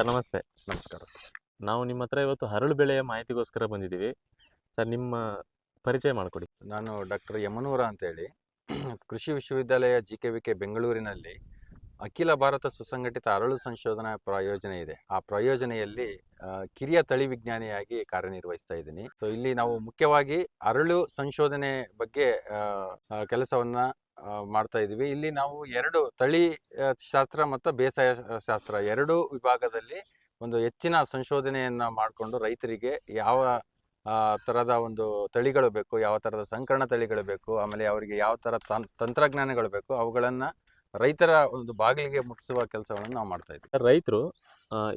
Sir ನಮಸ್ತೆ. ನಮಸ್ಕಾರ. ನಾವು ನಿಮ್ಮ ಹತ್ರ ಇವತ್ತು ಹರಳು ಬೆಳೆಯ ಮಾಹಿತಿಗೋಸ್ಕರ ಬಂದಿದ್ದೀವಿ. ಸರ್ ನಿಮ್ಮ ಪರಿಚಯ ಮಾಡಿಕೊಡಿ. ನಾನು ಡಾಕ್ಟರ್ ಯಮನೂರ ಅಂತೇಳಿ. ಕೃಷಿ ವಿಶ್ವವಿದ್ಯಾಲಯ ಜಿ ಕೆ ವಿ ಕೆ ಬೆಂಗಳೂರಿನಲ್ಲಿ ಅಖಿಲ ಭಾರತ ಸುಸಂಘಟಿತ ಅರಳು ಸಂಶೋಧನಾ ಪ್ರಾಯೋಜನೆ ಇದೆ. ಆ ಪ್ರಯೋಜನೆಯಲ್ಲಿ ಕಿರಿಯ ತಳಿ ವಿಜ್ಞಾನಿಯಾಗಿ ಕಾರ್ಯನಿರ್ವಹಿಸ್ತಾ ಇದ್ದೀನಿ. ಸೊ ಇಲ್ಲಿ ನಾವು ಮುಖ್ಯವಾಗಿ ಅರಳು ಸಂಶೋಧನೆ ಬಗ್ಗೆ ಕೆಲಸವನ್ನ ಮಾಡ್ತಾ ಇದ್ದೀವಿ. ಇಲ್ಲಿ ನಾವು ಎರಡು ತಳಿ ಶಾಸ್ತ್ರ ಮತ್ತು ಬೇಸಾಯ ಶಾಸ್ತ್ರ ಎರಡು ವಿಭಾಗದಲ್ಲಿ ಒಂದು ಹೆಚ್ಚಿನ ಸಂಶೋಧನೆಯನ್ನ ಮಾಡಿಕೊಂಡು ರೈತರಿಗೆ ಯಾವ ತರದ ಒಂದು ತಳಿಗಳು ಬೇಕು, ಯಾವ ತರದ ಸಂಕರಣ ತಳಿಗಳು ಬೇಕು, ಆಮೇಲೆ ಅವರಿಗೆ ಯಾವ ತರ ತಂತ್ರಜ್ಞಾನಗಳು ಬೇಕು, ಅವುಗಳನ್ನ ರೈತರ ಒಂದು ಬಾಗಿಲಿಗೆ ಮುಟ್ಟಿಸುವ ಕೆಲಸಗಳನ್ನು ನಾವು ಮಾಡ್ತಾ ಇದ್ದೀವಿ. ರೈತರು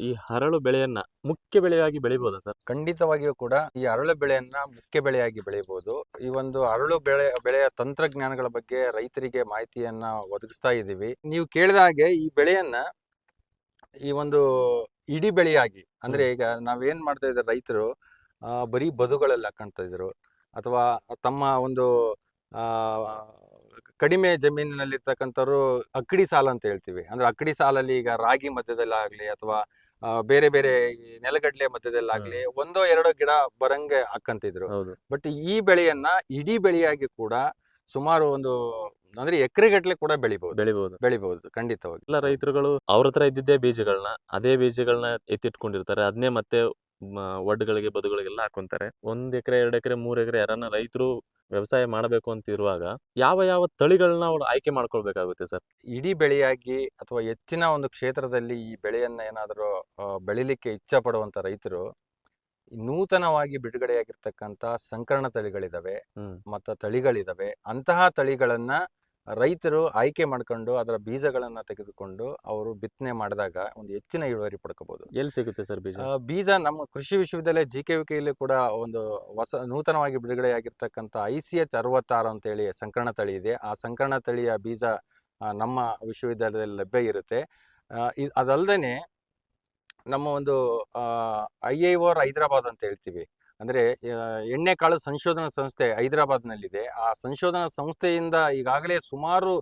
ಈ ಹರಳು ಬೆಳೆಯನ್ನ ಮುಖ್ಯ ಬೆಳೆಯಾಗಿ ಬೆಳಿಬೋದಾ ಸರ್? ಖಂಡಿತವಾಗಿಯೂ ಕೂಡ ಈ ಹರಳು ಬೆಳೆಯನ್ನ ಮುಖ್ಯ ಬೆಳೆಯಾಗಿ ಬೆಳೆಯಬಹುದು ಈ ಒಂದು ಹರಳು ಬೆಳೆ ಬೆಳೆಯ ತಂತ್ರಜ್ಞಾನಗಳ ಬಗ್ಗೆ ರೈತರಿಗೆ ಮಾಹಿತಿಯನ್ನ ಒದಗಿಸ್ತಾ ಇದ್ದೀವಿ. ನೀವು ಕೇಳಿದ ಹಾಗೆ ಈ ಬೆಳೆಯನ್ನ ಈ ಒಂದು ಇಡೀ ಬೆಳೆಯಾಗಿ ಅಂದ್ರೆ ಈಗ ನಾವೇನ್ ಮಾಡ್ತಾ ಇದ್ದಾರೆ ರೈತರು ಬರೀ ಬದುಗಳಲ್ಲಿ ಕಾಣ್ತಾ ಇದ್ರು. ಅಥವಾ ತಮ್ಮ ಒಂದು ಆ ಜಮೀನಿನಲ್ಲಿ ಇರ್ತಕ್ಕಂಥವ್ರು ಅಕ್ಕಡಿ ಸಾಲ ಅಂತ ಹೇಳ್ತೀವಿ. ಅಂದ್ರೆ ಅಕ್ಕಡಿ ಸಾಲಲ್ಲಿ ಈಗ ರಾಗಿ ಮಧ್ಯದಲ್ಲಾಗ್ಲಿ ಅಥವಾ ಬೇರೆ ಬೇರೆ ನೆಲಗಡಲೆ ಮಧ್ಯದಲ್ಲಾಗ್ಲಿ ಒಂದೋ ಎರಡೋ ಗಿಡ ಬರಂಗೆ ಹಾಕಂತಿದ್ರು. ಹೌದು. ಬಟ್ ಈ ಬೆಳೆಯನ್ನ ಇಡೀ ಬೆಳೆಯಾಗಿ ಕೂಡ ಸುಮಾರು ಒಂದು ಅಂದ್ರೆ ಎಕರೆಗಟ್ಲೆ ಕೂಡ ಬೆಳಿಬಹುದು ಬೆಳಿಬಹುದು ಬೆಳಿಬಹುದು ಖಂಡಿತವಾಗಿ. ಎಲ್ಲ ರೈತರುಗಳು ಅವ್ರ ಹತ್ರ ಇದ್ದಿದ್ದೇ ಬೀಜಗಳನ್ನ ಅದೇ ಬೀಜಗಳನ್ನ ಎತ್ತಿಟ್ಕೊಂಡಿರ್ತಾರೆ. ಅದನ್ನೇ ಮತ್ತೆ ಮ, ಒಡ್ಡುಗಳಿಗೆ ಬದುಗಳಿಗೆಲ್ಲ ಹಾಕೊಂತಾರೆ. ಒಂದ್ ಎಕರೆ ಎರಡ್ ಎಕರೆ ಮೂರ್ ಎಕರೆ ಯಾರನ್ನ ರೈತರು ವ್ಯವಸಾಯ ಮಾಡಬೇಕು ಅಂತ ಇರುವಾಗ ಯಾವ ಯಾವ ತಳಿಗಳನ್ನ ಅವ್ರು ಆಯ್ಕೆ ಮಾಡ್ಕೊಳ್ಬೇಕಾಗುತ್ತೆ ಸರ್? ಇಡೀ ಬೆಳೆಯಾಗಿ ಅಥವಾ ಹೆಚ್ಚಿನ ಒಂದು ಕ್ಷೇತ್ರದಲ್ಲಿ ಈ ಬೆಳೆಯನ್ನ ಏನಾದರೂ ಬೆಳಿಲಿಕ್ಕೆ ಇಚ್ಛೆ ಪಡುವಂತ ರೈತರು ನೂತನವಾಗಿ ಬಿಡುಗಡೆಯಾಗಿರ್ತಕ್ಕಂತ ಸಂಕರಣ ತಳಿಗಳಿದಾವೆ. ಮತ್ತು ತಳಿಗಳಿದಾವೆ. ಅಂತಹ ತಳಿಗಳನ್ನ ರೈತರು ಆಯ್ಕೆ ಮಾಡ್ಕೊಂಡು ಅದರ ಬೀಜಗಳನ್ನ ತೆಗೆದುಕೊಂಡು ಅವರು ಬಿತ್ತನೆ ಮಾಡಿದಾಗ ಒಂದು ಹೆಚ್ಚಿನ ಇಳುವರಿ ಪಡ್ಕೋಬಹುದು ಎಲ್ಲಿ ಸಿಗುತ್ತೆ ಸರ್ ಬೀಜ? ಬೀಜ ನಮ್ಮ ಕೃಷಿ ವಿಶ್ವವಿದ್ಯಾಲಯ ಜಿ ಕೆ ವಿಕೆಯಲ್ಲಿ ಕೂಡ ಒಂದು ಹೊಸ ನೂತನವಾಗಿ ಬಿಡುಗಡೆಯಾಗಿರ್ತಕ್ಕಂಥ ಐ ಸಿ ಎಚ್ ಅರವತ್ತಾರು ಅಂತೇಳಿ ಸಂಕರಣ ತಳಿ ಇದೆ. ಆ ಸಂಕರಣ ತಳಿಯ ಬೀಜ ನಮ್ಮ ವಿಶ್ವವಿದ್ಯಾಲಯದಲ್ಲಿ ಲಭ್ಯ ಇರುತ್ತೆ. ಅದಲ್ಲದೆ ನಮ್ಮ ಒಂದು ಐ ಐ ಓರ್ ಹೈದರಾಬಾದ್ ಅಂತ ಹೇಳ್ತೀವಿ. ಅಂದ್ರೆ ಎಣ್ಣೆ ಎಣ್ಣೆಕಾಳು ಸಂಶೋಧನಾ ಸಂಸ್ಥೆ ಹೈದರಾಬಾದ್ನಲ್ಲಿದೆ. ಆ ಸಂಶೋಧನಾ ಸಂಸ್ಥೆಯಿಂದ ಈಗಾಗಲೇ ಸುಮಾರು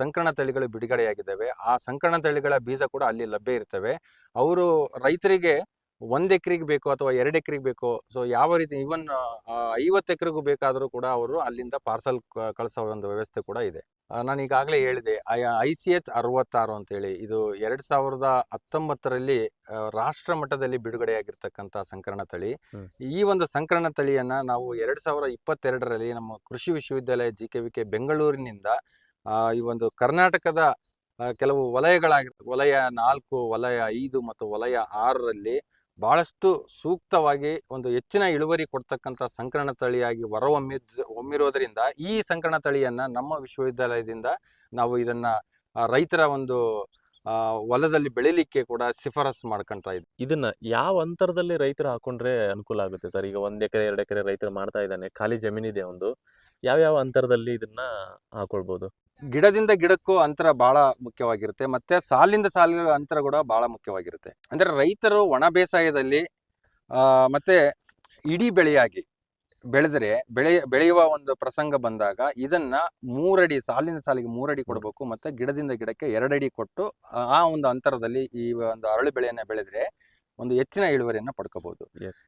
ಸಂಕರಣ ತಳಿಗಳು ಬಿಡುಗಡೆಯಾಗಿದ್ದಾವೆ. ಆ ಸಂಕರಣ ತಳಿಗಳ ಬೀಜ ಕೂಡ ಅಲ್ಲಿ ಲಭ್ಯ ಇರ್ತವೆ. ಅವರು ರೈತರಿಗೆ ಒಂದ್ ಎಕರೆಗೆ ಬೇಕು ಅಥವಾ ಎರಡು ಎಕರೆಗೆ ಬೇಕು, ಸೊ ಯಾವ ರೀತಿ, ಈವನ್ ಐವತ್ತು ಎಕರೆಗೂ ಬೇಕಾದರೂ ಕೂಡ ಅವರು ಅಲ್ಲಿಂದ ಪಾರ್ಸಲ್ ಕಳಿಸೋ ಒಂದು ವ್ಯವಸ್ಥೆ ಕೂಡ ಇದೆ. ನಾನು ಈಗಾಗಲೇ ಹೇಳಿದೆ ಐ ಸಿ ಎಚ್ ಅರವತ್ತಾರು ಅಂತೇಳಿ ಇದು ಎರಡ್ ಸಾವಿರದ ಹತ್ತೊಂಬತ್ತರಲ್ಲಿ ರಾಷ್ಟ್ರ ಮಟ್ಟದಲ್ಲಿ ಬಿಡುಗಡೆಯಾಗಿರ್ತಕ್ಕಂಥ ಸಂಕರಣ ತಳಿ. ಈ ಒಂದು ಸಂಕರಣ ತಳಿಯನ್ನ ನಾವು ಎರಡ್ ಸಾವಿರ ಇಪ್ಪತ್ತೆರಡರಲ್ಲಿ ನಮ್ಮ ಕೃಷಿ ವಿಶ್ವವಿದ್ಯಾಲಯ ಜಿ ಕೆ ವಿ ಕೆ ಬೆಂಗಳೂರಿನಿಂದ ಈ ಒಂದು ಕರ್ನಾಟಕದ ಕೆಲವು ವಲಯಗಳಾಗಿ ವಲಯ ನಾಲ್ಕು ವಲಯ ಐದು ಮತ್ತು ವಲಯ ಆರರಲ್ಲಿ ಬಹಳಷ್ಟು ಸೂಕ್ತವಾಗಿ ಒಂದು ಹೆಚ್ಚಿನ ಇಳುವರಿ ಕೊಡ್ತಕ್ಕಂಥ ಸಂಕರಣ ತಳಿಯಾಗಿ ಹೊರಹೊಮ್ಮಿದ್ ಹೊಮ್ಮಿರೋದ್ರಿಂದ ಈ ಸಂಕರಣ ತಳಿಯನ್ನ ನಮ್ಮ ವಿಶ್ವವಿದ್ಯಾಲಯದಿಂದ ನಾವು ಇದನ್ನ ರೈತರ ಒಂದು ಹೊಲದಲ್ಲಿ ಬೆಳಿಲಿಕ್ಕೆ ಕೂಡ ಶಿಫಾರಸು ಮಾಡ್ಕೊಂತ ಇದ್ವಿ. ಇದನ್ನ ಯಾವ ಅಂತರದಲ್ಲಿ ರೈತರು ಹಾಕೊಂಡ್ರೆ ಅನುಕೂಲ ಆಗುತ್ತೆ ಸರ್? ಈಗ ಒಂದ್ ಎಕರೆ, ಎರಡು ಎಕರೆ ರೈತರು ಮಾಡ್ತಾ ಇದ್ದಾನೆ, ಖಾಲಿ ಜಮೀನಿದೆ ಒಂದು. ಯಾವ್ಯಾವ ಅಂತರದಲ್ಲಿ ಇದನ್ನ ಹಾಕೊಳ್ಬಹುದು ಗಿಡದಿಂದ ಗಿಡಕ್ಕೂ ಅಂತರ ಬಹಳ ಮುಖ್ಯವಾಗಿರುತ್ತೆ. ಮತ್ತೆ ಸಾಲಿಂದ ಸಾಲಿನ ಅಂತರ ಕೂಡ ಬಹಳ ಮುಖ್ಯವಾಗಿರುತ್ತೆ. ಅಂದ್ರೆ ರೈತರು ಒಣ ಬೇಸಾಯದಲ್ಲಿ ಆ, ಮತ್ತೆ ಇಡೀ ಬೆಳೆಯಾಗಿ ಬೆಳೆದರೆ ಬೆಳೆ ಬೆಳೆಯುವ ಒಂದು ಪ್ರಸಂಗ ಬಂದಾಗ ಇದನ್ನ ಮೂರಡಿ ಸಾಲಿನ ಸಾಲಿಗೆ ಮೂರಡಿ ಕೊಡಬೇಕು ಮತ್ತೆ ಗಿಡದಿಂದ ಗಿಡಕ್ಕೆ ಎರಡಡಿ ಕೊಟ್ಟು ಆ- ಒಂದು ಅಂತರದಲ್ಲಿ ಈ ಒಂದು ಅರಳು ಬೆಳೆಯನ್ನ ಬೆಳೆದ್ರೆ ಒಂದು ಹೆಚ್ಚಿನ ಇಳುವರಿಯನ್ನ ಪಡ್ಕೋಬಹುದು.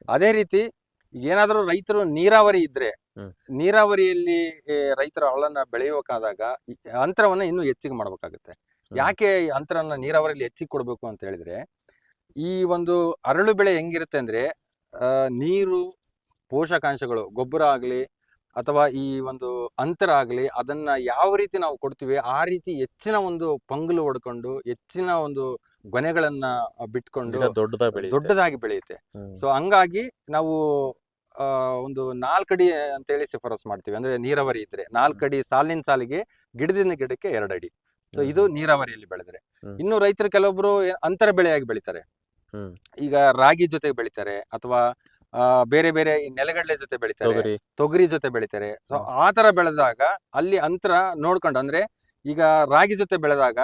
ಅದೇ ರೀತಿ ಏನಾದರೂ ರೈತರು ನೀರಾವರಿ ಇದ್ರೆ ನೀರಾವರಿಯಲ್ಲಿ ರೈತರ ಅಳನ್ನ ಬೆಳೆಯೋಕಾದಾಗ ಅಂತರವನ್ನ ಇನ್ನೂ ಹೆಚ್ಚಿಗೆ ಮಾಡ್ಬೇಕಾಗುತ್ತೆ. ಯಾಕೆ ಅಂತರನ್ನ ನೀರಾವರಿಯಲ್ಲಿ ಹೆಚ್ಚಿಗೆ ಕೊಡಬೇಕು ಅಂತ ಹೇಳಿದ್ರೆ ಈ ಒಂದು ಅರಳು ಬೆಳೆ ಹೆಂಗಿರುತ್ತೆ ಅಂದ್ರೆ ನೀರು ಪೋಷಕಾಂಶಗಳು ಗೊಬ್ಬರ ಆಗಲಿ ಅಥವಾ ಈ ಒಂದು ಅಂತರ ಆಗಲಿ ಅದನ್ನ ಯಾವ ರೀತಿ ನಾವು ಕೊಡ್ತೀವಿ ಆ ರೀತಿ ಹೆಚ್ಚಿನ ಒಂದು ಪಂಗಲು ಹೊಡ್ಕೊಂಡು ಹೆಚ್ಚಿನ ಒಂದು ಗೊನೆಗಳನ್ನ ಬಿಟ್ಕೊಂಡು ದೊಡ್ಡದಾಗಿ ಬೆಳೆಯುತ್ತೆ. ಸೊ ಹಂಗಾಗಿ ನಾವು ಒಂದು ನಾಲ್ಕಡಿ ಅಂತೇಳಿ ಶಿಫಾರಸ್ ಮಾಡ್ತೀವಿ. ಅಂದ್ರೆ ನೀರಾವರಿ ಇದ್ರೆ ನಾಲ್ಕಡಿ ಸಾಲಿನ ಸಾಲಿಗೆ ಗಿಡದಿಂದ ಗಿಡಕ್ಕೆ ಎರಡಡಿ ಸೊ ಇದು ನೀರಾವರಿಯಲ್ಲಿ ಬೆಳೆದ್ರೆ. ಇನ್ನು ರೈತರು ಕೆಲವೊಬ್ರು ಅಂತರ ಬೆಳೆಯಾಗಿ ಬೆಳಿತಾರೆ. ಈಗ ರಾಗಿ ಜೊತೆ ಬೆಳಿತಾರೆ ಅಥವಾ ಆ, ಬೇರೆ ಬೇರೆ ಈ ನೆಲಗಡಲೆ ಜೊತೆ ಬೆಳಿತಾರೆ. ತೊಗರಿ. ಜೊತೆ ಬೆಳಿತಾರೆ. ಸೊ. ಆ ತರ ಬೆಳೆದಾಗ ಅಲ್ಲಿ ಅಂತರ ನೋಡ್ಕೊಂಡು ಅಂದ್ರೆ ಈಗ ರಾಗಿ ಜೊತೆ ಬೆಳೆದಾಗ